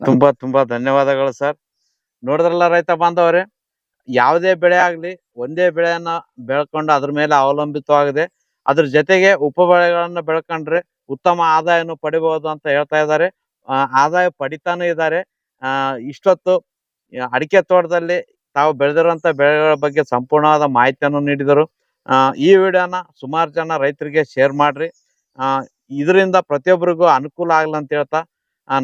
ತುಂಬಾ ತುಂಬಾ ಧನ್ಯವಾದಗಳು ಸರ್. ನೋಡಿದ್ರಲ್ಲ ರೈತ ಬಾಂಧವರೇ ಯಾವುದೇ ಬೆಳೆ ಆಗ್ಲಿ ಒಂದೇ ಬೆಳೆಯನ್ನ ಬೆಳ್ಕೊಂಡು ಅದ್ರ ಮೇಲೆ ಅವಲಂಬಿತವಾಗಿದೆ. ಅದ್ರ ಜೊತೆಗೆ ಉಪ ಬೆಳೆಗಳನ್ನ ಬೆಳ್ಕೊಂಡ್ರೆ ಉತ್ತಮ ಆದಾಯನು ಪಡಿಬಹುದು ಅಂತ ಹೇಳ್ತಾ ಇದ್ದಾರೆ. ಆದಾಯ ಪಡಿತಾನೂ ಇದ್ದಾರೆ. ಆ ಇಷ್ಟೊತ್ತು ಅಡಿಕೆ ತೋಟದಲ್ಲಿ ತಾವು ಬೆಳೆದಿರುವಂತ ಬೆಳೆಗಳ ಬಗ್ಗೆ ಸಂಪೂರ್ಣವಾದ ಮಾಹಿತಿಯನ್ನು ನೀಡಿದರು. ಈ ವಿಡಿಯೋನ ಸುಮಾರು ಜನ ರೈತರಿಗೆ ಶೇರ್ ಮಾಡ್ರಿ. ಇದರಿಂದ ಪ್ರತಿಯೊಬ್ಬರಿಗೂ ಅನುಕೂಲ ಆಗಲಿ ಅಂತ ಹೇಳ್ತಾ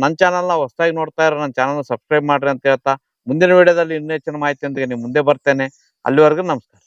ನನ್ನ ಚಾನಲ್ನ ಹೊಸದಾಗಿ ನೋಡ್ತಾ ಇರೋ ನನ್ನ ಚಾನಲ್ನ ಸಬ್ಸ್ಕ್ರೈಬ್ ಮಾಡ್ರಿ ಅಂತ ಹೇಳ್ತಾ, ಮುಂದಿನ ವಿಡಿಯೋದಲ್ಲಿ ಇನ್ನೂ ಹೆಚ್ಚಿನ ಮಾಹಿತಿಯೊಂದಿಗೆ ನಿಮ್ಮ ಮುಂದೆ ಬರ್ತೇನೆ. ಅಲ್ಲಿವರೆಗೂ ನಮಸ್ಕಾರ.